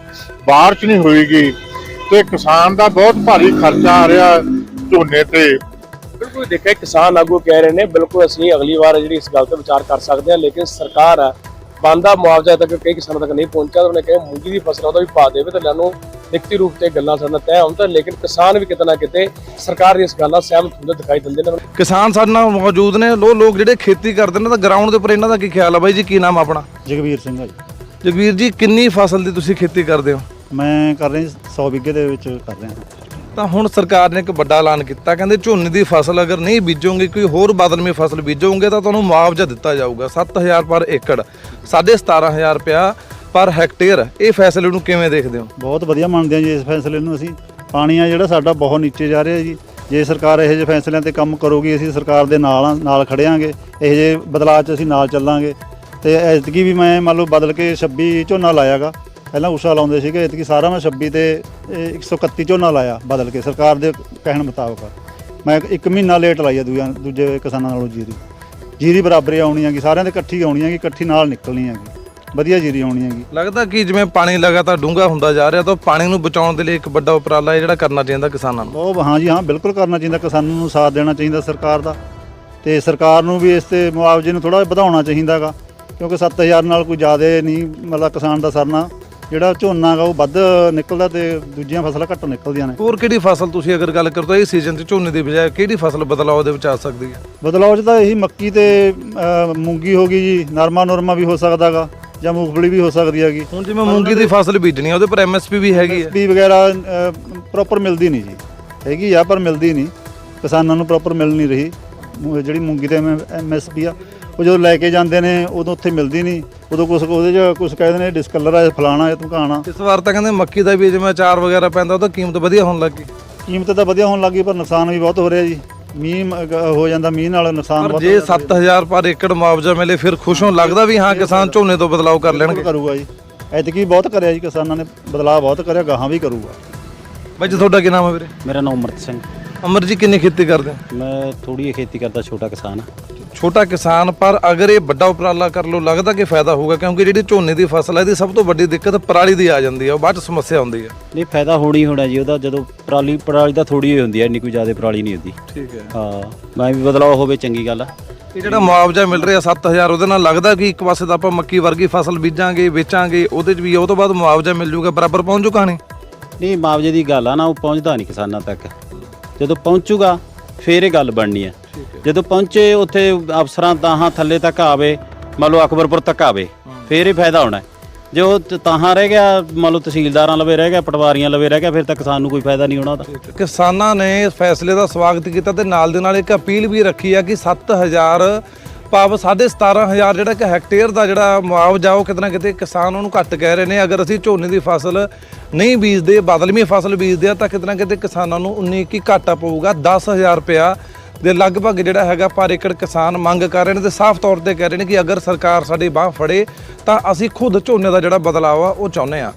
ਬਾਰਿਸ਼ ਨਹੀਂ ਹੋਏਗੀ ਤੇ ਕਿਸਾਨ ਦਾ ਬਹੁਤ ਭਾਰੀ ਖਰਚਾ ਆ ਰਿਹਾ ਝੋਨੇ ਤੇ। ਬਿਲਕੁਲ ਦੇਖਿਆ, ਕਿਸਾਨ ਆਗੂ ਕਹਿ ਰਹੇ ਨੇ, ਬਿਲਕੁਲ ਅਸੀਂ ਅਗਲੀ ਵਾਰ ਜਿਹੜੀ ਇਸ ਗੱਲ ਤੇ ਵਿਚਾਰ ਕਰ ਸਕਦੇ ਹਾਂ, ਲੇਕਿਨ ਸਰਕਾਰ ਆ ਬੰਦਾ ਮੁਆਵਜ਼ਾ ਤੱਕ ਕਈ ਕਿਸਾਨਾਂ ਤੱਕ ਨਹੀਂ ਪਹੁੰਚਿਆ ਤਾਂ ਉਹਨੇ ਕਿਹਾ ਮੂੰਗੀ ਦੀ ਫਸਲ ਉਹਦਾ ਵੀ ਪਾ ਦੇਵੇ ਤਾਂ ਲੈਣੋਂ ਲਿਖਤੀ ਰੂਪ ਤੇ ਗੱਲਾਂ ਸਾਡਾ ਤੈਅ ਹੋਣ ਤਾਂ ਲੇਕਿਨ ਕਿਸਾਨ ਵੀ ਕਿਤੇ ਨਾ ਕਿਤੇ ਸਰਕਾਰ ਦੀ ਇਸ ਗੱਲ ਨਾਲ ਸਹਿਮਤ ਹੁੰਦੇ ਦਿਖਾਈ ਦਿੰਦੇ ਨੇ। ਕਿਸਾਨ ਸਾਡੇ ਨਾਲ ਮੌਜੂਦ ਨੇ ਲੋ ਲੋਕ ਜਿਹੜੇ ਖੇਤੀ ਕਰਦੇ ਨੇ ਤਾਂ ਗਰਾਊਂਡ ਦੇ ਉੱਪਰ ਇਹਨਾਂ ਦਾ ਕੀ ਖਿਆਲ ਆ ਬਾਈ ਜੀ ਕੀ ਨਾਮ ਆਪਣਾ? ਜਗਵੀਰ ਸਿੰਘ ਆ ਜੀ। ਜਗਵੀਰ ਜੀ ਕਿੰਨੀ ਫਸਲ ਦੀ ਤੁਸੀਂ ਖੇਤੀ ਕਰਦੇ ਹੋ? ਮੈਂ ਕਰ ਰਿਹਾ 100 ਵਿਗੇ ਦੇ ਵਿੱਚ ਕਰ ਰਿਹਾ। ਤਾਂ ਹੁਣ ਸਰਕਾਰ ਨੇ ਇੱਕ ਵੱਡਾ ਐਲਾਨ ਕੀਤਾ, ਕਹਿੰਦੇ ਝੋਨੇ ਦੀ ਫਸਲ ਅਗਰ ਨਹੀਂ ਬੀਜੋਗੇ, ਕੋਈ ਹੋਰ ਬਦਲਵੀਂ ਫਸਲ ਬੀਜੋਗੇ ਤਾਂ ਤੁਹਾਨੂੰ ਮੁਆਵਜ਼ਾ ਦਿੱਤਾ ਜਾਊਗਾ 7000 ਪਰ ਏਕੜ 17500 ਰੁਪਇਆ ਪਰ ਹੈਕਟੇਅਰ, ਇਹ ਫੈਸਲੇ ਨੂੰ ਕਿਵੇਂ ਦੇਖਦੇ ਹੋ? ਬਹੁਤ ਵਧੀਆ ਮੰਨਦੇ ਹਾਂ ਜੀ ਇਸ ਫੈਸਲੇ ਨੂੰ ਅਸੀਂ, ਪਾਣੀ ਆ ਜਿਹੜਾ ਸਾਡਾ ਬਹੁਤ ਨੀਚੇ ਜਾ ਰਿਹਾ ਜੀ, ਜੇ ਸਰਕਾਰ ਇਹੋ ਜਿਹੇ ਫੈਸਲਿਆਂ ਤੇ ਕੰਮ ਕਰੂਗੀ, ਅਸੀਂ ਸਰਕਾਰ ਦੇ ਨਾਲ ਆ, ਨਾਲ ਖੜਿਆਂਗੇ ਇਹੋ ਜਿਹੇ ਬਦਲਾਅ 'ਚ ਅਸੀਂ ਨਾਲ ਚੱਲਾਂਗੇ, ਤੇ ਐਤਕੀ ਵੀ ਮੈਂ ਮੰਨ ਲਓ ਬਦਲ ਕੇ 26 ਝੋਨਾ ਲਾਇਆਗਾ, ਪਹਿਲਾਂ ਉਸ਼ਾ ਲਾਉਂਦੇ ਸੀਗੇ, ਐਤਕੀ ਸਾਰਾ ਮੈਂ 26 ਤੇ 131 ਝੋਨਾ ਲਾਇਆ ਬਦਲ ਕੇ ਸਰਕਾਰ ਦੇ ਕਹਿਣ ਮੁਤਾਬਕ। ਮੈਂ ਇੱਕ ਮਹੀਨਾ ਲੇਟ ਲਾਈ ਆ ਦੂਜਿਆਂ ਦੂਜੇ ਕਿਸਾਨਾਂ ਨਾਲੋਂ ਜੀਰੀ। ਜੀਰੀ ਬਰਾਬਰ ਆਉਣੀ ਹੈਗੀ ਸਾਰਿਆਂ ਦੇ ਇਕੱਠੀ ਆਉਣੀ ਹੈਗੀ ਇਕੱਠੀ ਨਾਲ ਨਿਕਲਣੀ ਹੈਗੀ। ਵਧੀਆ ਜੀਰੀ ਆਉਣੀ ਹੈਗੀ। ਲੱਗਦਾ ਕਿ ਜਿਵੇਂ ਪਾਣੀ ਲਗਾਤਾਰ ਡੂੰਘਾ ਹੁੰਦਾ ਜਾ ਰਿਹਾ ਤਾਂ ਪਾਣੀ ਨੂੰ ਬਚਾਉਣ ਦੇ ਲਈ ਇੱਕ ਵੱਡਾ ਉਪਰਾਲਾ ਹੈ ਜਿਹੜਾ ਕਰਨਾ ਚਾਹੀਦਾ ਕਿਸਾਨਾਂ ਨੂੰ। ਉਹ ਹਾਂ ਜੀ ਹਾਂ ਬਿਲਕੁਲ ਕਰਨਾ ਚਾਹੀਦਾ ਕਿਸਾਨਾਂ ਨੂੰ ਸਾਥ ਦੇਣਾ ਚਾਹੀਦਾ ਸਰਕਾਰ ਦਾ। ਤੇ ਸਰਕਾਰ ਨੂੰ ਵੀ ਇਸ ਤੇ ਮੁਆਵਜ਼ੇ ਨੂੰ ਥੋੜਾ ਵਧਾਉਣਾ ਚਾਹੀਦਾਗਾ ਕਿਉਂਕਿ 7000 ਨਾਲ ਕੋਈ ਜ਼ਿਆਦਾ ਨਹੀਂ ਮਤਲਬ ਕਿਸਾਨ ਦਾ ਸਰਨਾ। ਜਿਹੜਾ ਝੋਨਾ ਗਾ ਉਹ ਵੱਧ ਨਿਕਲਦਾ ਤੇ ਦੂਜੀਆਂ ਫਸਲਾਂ ਘੱਟ ਨਿਕਲਦੀਆਂ ਨੇ। ਹੋਰ ਕਿਹੜੀ ਫਸਲ ਤੁਸੀਂ ਅਗਰ ਗੱਲ ਕਰੋ ਤਾਂ ਇਹ ਸੀਜ਼ਨ 'ਚ ਝੋਨੇ ਦੀ ਬਜਾਏ ਕਿਹੜੀ ਫਸਲ ਬਦਲਾਅ ਦੇ ਵਿੱਚ ਆ ਸਕਦੀ ਹੈ? ਬਦਲਾਅ 'ਚ ਤਾਂ ਇਹੀ ਮੱਕੀ ਤੇ ਮੂੰਗੀ ਹੋ ਗਈ ਜੀ ਨਰਮਾ ਨੁਰਮਾ ਵੀ ਹੋ ਸਕਦਾਗਾ ਜਾਂ ਮੂੰਗਫਲੀ ਵੀ ਹੋ ਸਕਦੀ ਹੈਗੀ। ਹੁਣ ਜਿਵੇਂ ਮੂੰਗੀ ਦੀ ਫਸਲ ਬੀਜਣੀ ਆ ਉਹਦੇ ਪਰ ਐਮਐਸਪੀ ਵੀ ਹੈਗੀ ਹੈ? ਐਸਪੀ ਵਗੈਰਾ ਪ੍ਰੋਪਰ ਮਿਲਦੀ ਨਹੀਂ ਜੀ। ਹੈਗੀ ਆ ਪਰ ਮਿਲਦੀ ਨਹੀਂ। ਕਿਸਾਨਾਂ ਨੂੰ ਪ੍ਰੋਪਰ ਮਿਲ ਨਹੀਂ ਰਹੀ। ਜਿਹੜੀ ਮੂੰਗੀ ਤੇ ਐਮਐਸਪੀ ਆ ਉਹ ਜਦੋਂ ਲੈ ਕੇ ਜਾਂਦੇ ਨੇ ਉਦੋਂ ਉੱਥੇ ਮਿਲਦੀ ਨਹੀਂ। ਉਦੋਂ ਕੁਝ ਉਹਦੇ 'ਚ ਕੁਝ ਕਹਿੰਦੇ ਨੇ ਡਿਸਕਲਰ ਆ ਫਲਾਣਾ ਇਹ ਧਮਕਾਣਾ ਇਸ ਵਾਰ ਤਾਂ ਕਹਿੰਦੇ ਮੱਕੀ ਦਾ ਵੀ ਜਿਵੇਂ ਅਚਾਰ ਵਗੈਰਾ ਪੈਂਦਾ ਉਹਦਾ ਕੀਮਤ ਵਧੀਆ ਹੋਣ ਲੱਗੀ ਕੀਮਤ ਤਾਂ ਵਧੀਆ ਹੋਣ ਲੱਗੀ ਪਰ ਨੁਕਸਾਨ ਵੀ ਬਹੁਤ ਹੋ ਰਿਹਾ ਜੀ। ਮੀਂਹ ਹੋ ਜਾਂਦਾ ਮੀਂਹ ਨਾਲ ਨੁਕਸਾਨ ਪਰ ਬਹੁਤ ਜੇ 7000 ਪਰ ਏਕੜ ਮੁਆਵਜ਼ਾ ਮਿਲੇ ਫਿਰ ਖੁਸ਼ ਹੋਣ ਲੱਗਦਾ ਵੀ ਹਾਂ ਕਿਸਾਨ ਝੋਨੇ ਤੋਂ ਬਦਲਾਅ ਕਰ ਲੈਣਗੇ। ਕਰੂਗਾ ਜੀ। ਐਤਕੀ ਬਹੁਤ ਕਰਿਆ ਜੀ ਕਿਸਾਨਾਂ ਨੇ ਬਦਲਾਅ ਬਹੁਤ ਕਰਿਆ ਗਾਹਾਂ ਵੀ ਕਰੂਗਾ। ਬਾਈ ਜੀ ਤੁਹਾਡਾ ਕੀ ਨਾਮ ਹੈ ਵੀਰੇ? ਮੇਰਾ ਨਾਮ ਅਮਰਤ ਸਿੰਘ। ਅਮਰ ਜੀ ਕਿੰਨੀ ਖੇਤੀ ਕਰਦੇ ਮੈਂ ਥੋੜੀ ਖੇਤੀ ਕਰਦਾ ਛੋਟਾ ਕਿਸਾਨ ਹਾਂ। ਛੋਟਾ ਕਿਸਾਨ ਪਰ ਅਗਰ ਇਹ ਵੱਡਾ ਉਪਰਾਲਾ ਕਰ ਲੋ ਲੱਗਦਾ ਕਿ ਫਾਇਦਾ ਹੋਊਗਾ ਕਿਉਂਕਿ ਜਿਹੜੀ ਝੋਨੇ ਦੀ ਫਸਲ ਹੈ ਇਹਦੀ ਸਭ ਤੋਂ ਵੱਡੀ ਦਿੱਕਤ ਪਰਾਲੀ ਦੀ ਆ ਜਾਂਦੀ ਹੈ ਉਹ ਬਾਅਦ ਚ ਸਮੱਸਿਆ ਆਉਂਦੀ ਹੈ ਨਹੀਂ ਫਾਇਦਾ ਹੋਣੀ ਹੋਣਾ ਜੀ ਉਹਦਾ ਜਦੋਂ ਪਰਾਲੀ ਪਰਾਲੀ ਤਾਂ ਥੋੜੀ ਹੀ ਹੁੰਦੀ ਹੈ ਇੰਨੀ ਕੋਈ ਜ਼ਿਆਦਾ ਪਰਾਲੀ ਨਹੀਂ ਹੁੰਦੀ। ਠੀਕ ਹੈ। ਹਾਂ ਮੈਂ ਵੀ ਬਦਲਾਅ ਹੋਵੇ ਚੰਗੀ ਗੱਲ ਆ। ਇਹ ਜਿਹੜਾ ਮੁਆਵਜ਼ਾ ਮਿਲ ਰਿਹਾ 7000 ਉਹਦੇ ਨਾਲ ਲੱਗਦਾ ਕਿ ਇੱਕ ਪਾਸੇ ਤਾਂ ਆਪਾਂ ਮੱਕੀ ਵਰਗੀ ਫਸਲ ਬੀਜਾਂਗੇ ਵੇਚਾਂਗੇ ਉਹਦੇ 'ਚ ਵੀ ਉਹ ਤੋਂ ਬਾਅਦ ਮੁਆਵਜ਼ਾ ਮਿਲ ਜੂਗਾ ਬਰਾਬਰ ਪਹੁੰਚੂ ਕਹਾਣੀ ਨਹੀਂ? ਮੁਆਵਜ਼ੇ ਦੀ ਗੱਲ ਆ ਨਾ ਉਹ ਪਹੁੰਚਦਾ ਨਹੀਂ ਕਿਸਾਨਾਂ ਤੱਕ। ਜਦੋਂ ਪਹੁੰਚੂਗਾ ਫੇਰ ਇਹ ਗੱਲ ਬਣਨੀ ਹੈ ਜਦੋਂ ਪਹੁੰਚੇ ਉੱਥੇ ਅਫਸਰਾਂ ਤਾਹਾਂ ਥੱਲੇ ਤੱਕ ਆਵੇ ਮੰਨ ਲਓ ਅਕਬਰਪੁਰ ਤੱਕ ਆਵੇ ਫੇਰ ਇਹ ਫਾਇਦਾ ਹੋਣਾ। ਹੈ। ਜੇ ਉਹ ਤ- ਤਾਹਾਂ ਰਹਿ ਗਿਆ ਮੰਨ ਲਓ ਤਹਿਸੀਲਦਾਰਾਂ ਲਵੇ ਰਹਿ ਗਿਆ ਪਟਵਾਰੀਆਂ ਲਵੇ ਰਹਿ ਗਿਆ ਫਿਰ ਤਾਂ ਕਿਸਾਨ ਨੂੰ ਕੋਈ ਫਾਇਦਾ ਨਹੀਂ ਹੋਣਾ ਉਹਦਾ। ਕਿਸਾਨਾਂ ਨੇ ਇਸ ਫੈਸਲੇ ਦਾ ਸਵਾਗਤ ਕੀਤਾ ਤੇ ਨਾਲ ਦੇ ਨਾਲ ਇੱਕ ਅਪੀਲ ਵੀ ਰੱਖੀ ਆ ਕਿ 7000 ਭਾਵ 17500 ਜਿਹੜਾ ਕਿ ਹੈਕਟੇਅਰ ਦਾ ਜਿਹੜਾ ਮੁਆਵਜ਼ਾ ਉਹ ਕਿਤੇ ਨਾ ਕਿਤੇ ਕਿਸਾਨ ਉਹਨੂੰ ਘੱਟ ਕਹਿ ਰਹੇ ਨੇ। ਅਗਰ ਅਸੀਂ ਝੋਨੇ ਦੀ ਫਸਲ ਨਹੀਂ ਬੀਜਦੇ ਬਦਲਵੀਂ ਫਸਲ ਬੀਜਦੇ ਆ ਤਾਂ ਕਿਤੇ ਨਾ ਕਿਤੇ ਕਿਸਾਨਾਂ ਨੂੰ 19 ਕੀ ਘਾਟਾ ਪਊਗਾ। 10000 ਰੁਪਇਆ ਦੇ ਲਗਭਗ ਜਿਹੜਾ ਹੈਗਾ ਪਰ ਏਕੜ ਕਿਸਾਨ ਮੰਗ ਕਰ ਰਹੇ ਨੇ ਤੇ ਸਾਫ਼ ਤੌਰ ਤੇ ਕਹਿ ਰਹੇ ਨੇ ਕਿ ਅਗਰ ਸਰਕਾਰ ਸਾਡੀ ਬਾਹ ਫੜੇ ਤਾਂ ਅਸੀਂ ਖੁਦ ਝੋਨੇ ਦਾ ਜਿਹੜਾ ਬਦਲਾਅ ਆ, ਉਹ ਚਾਹੁੰਦੇ ਆ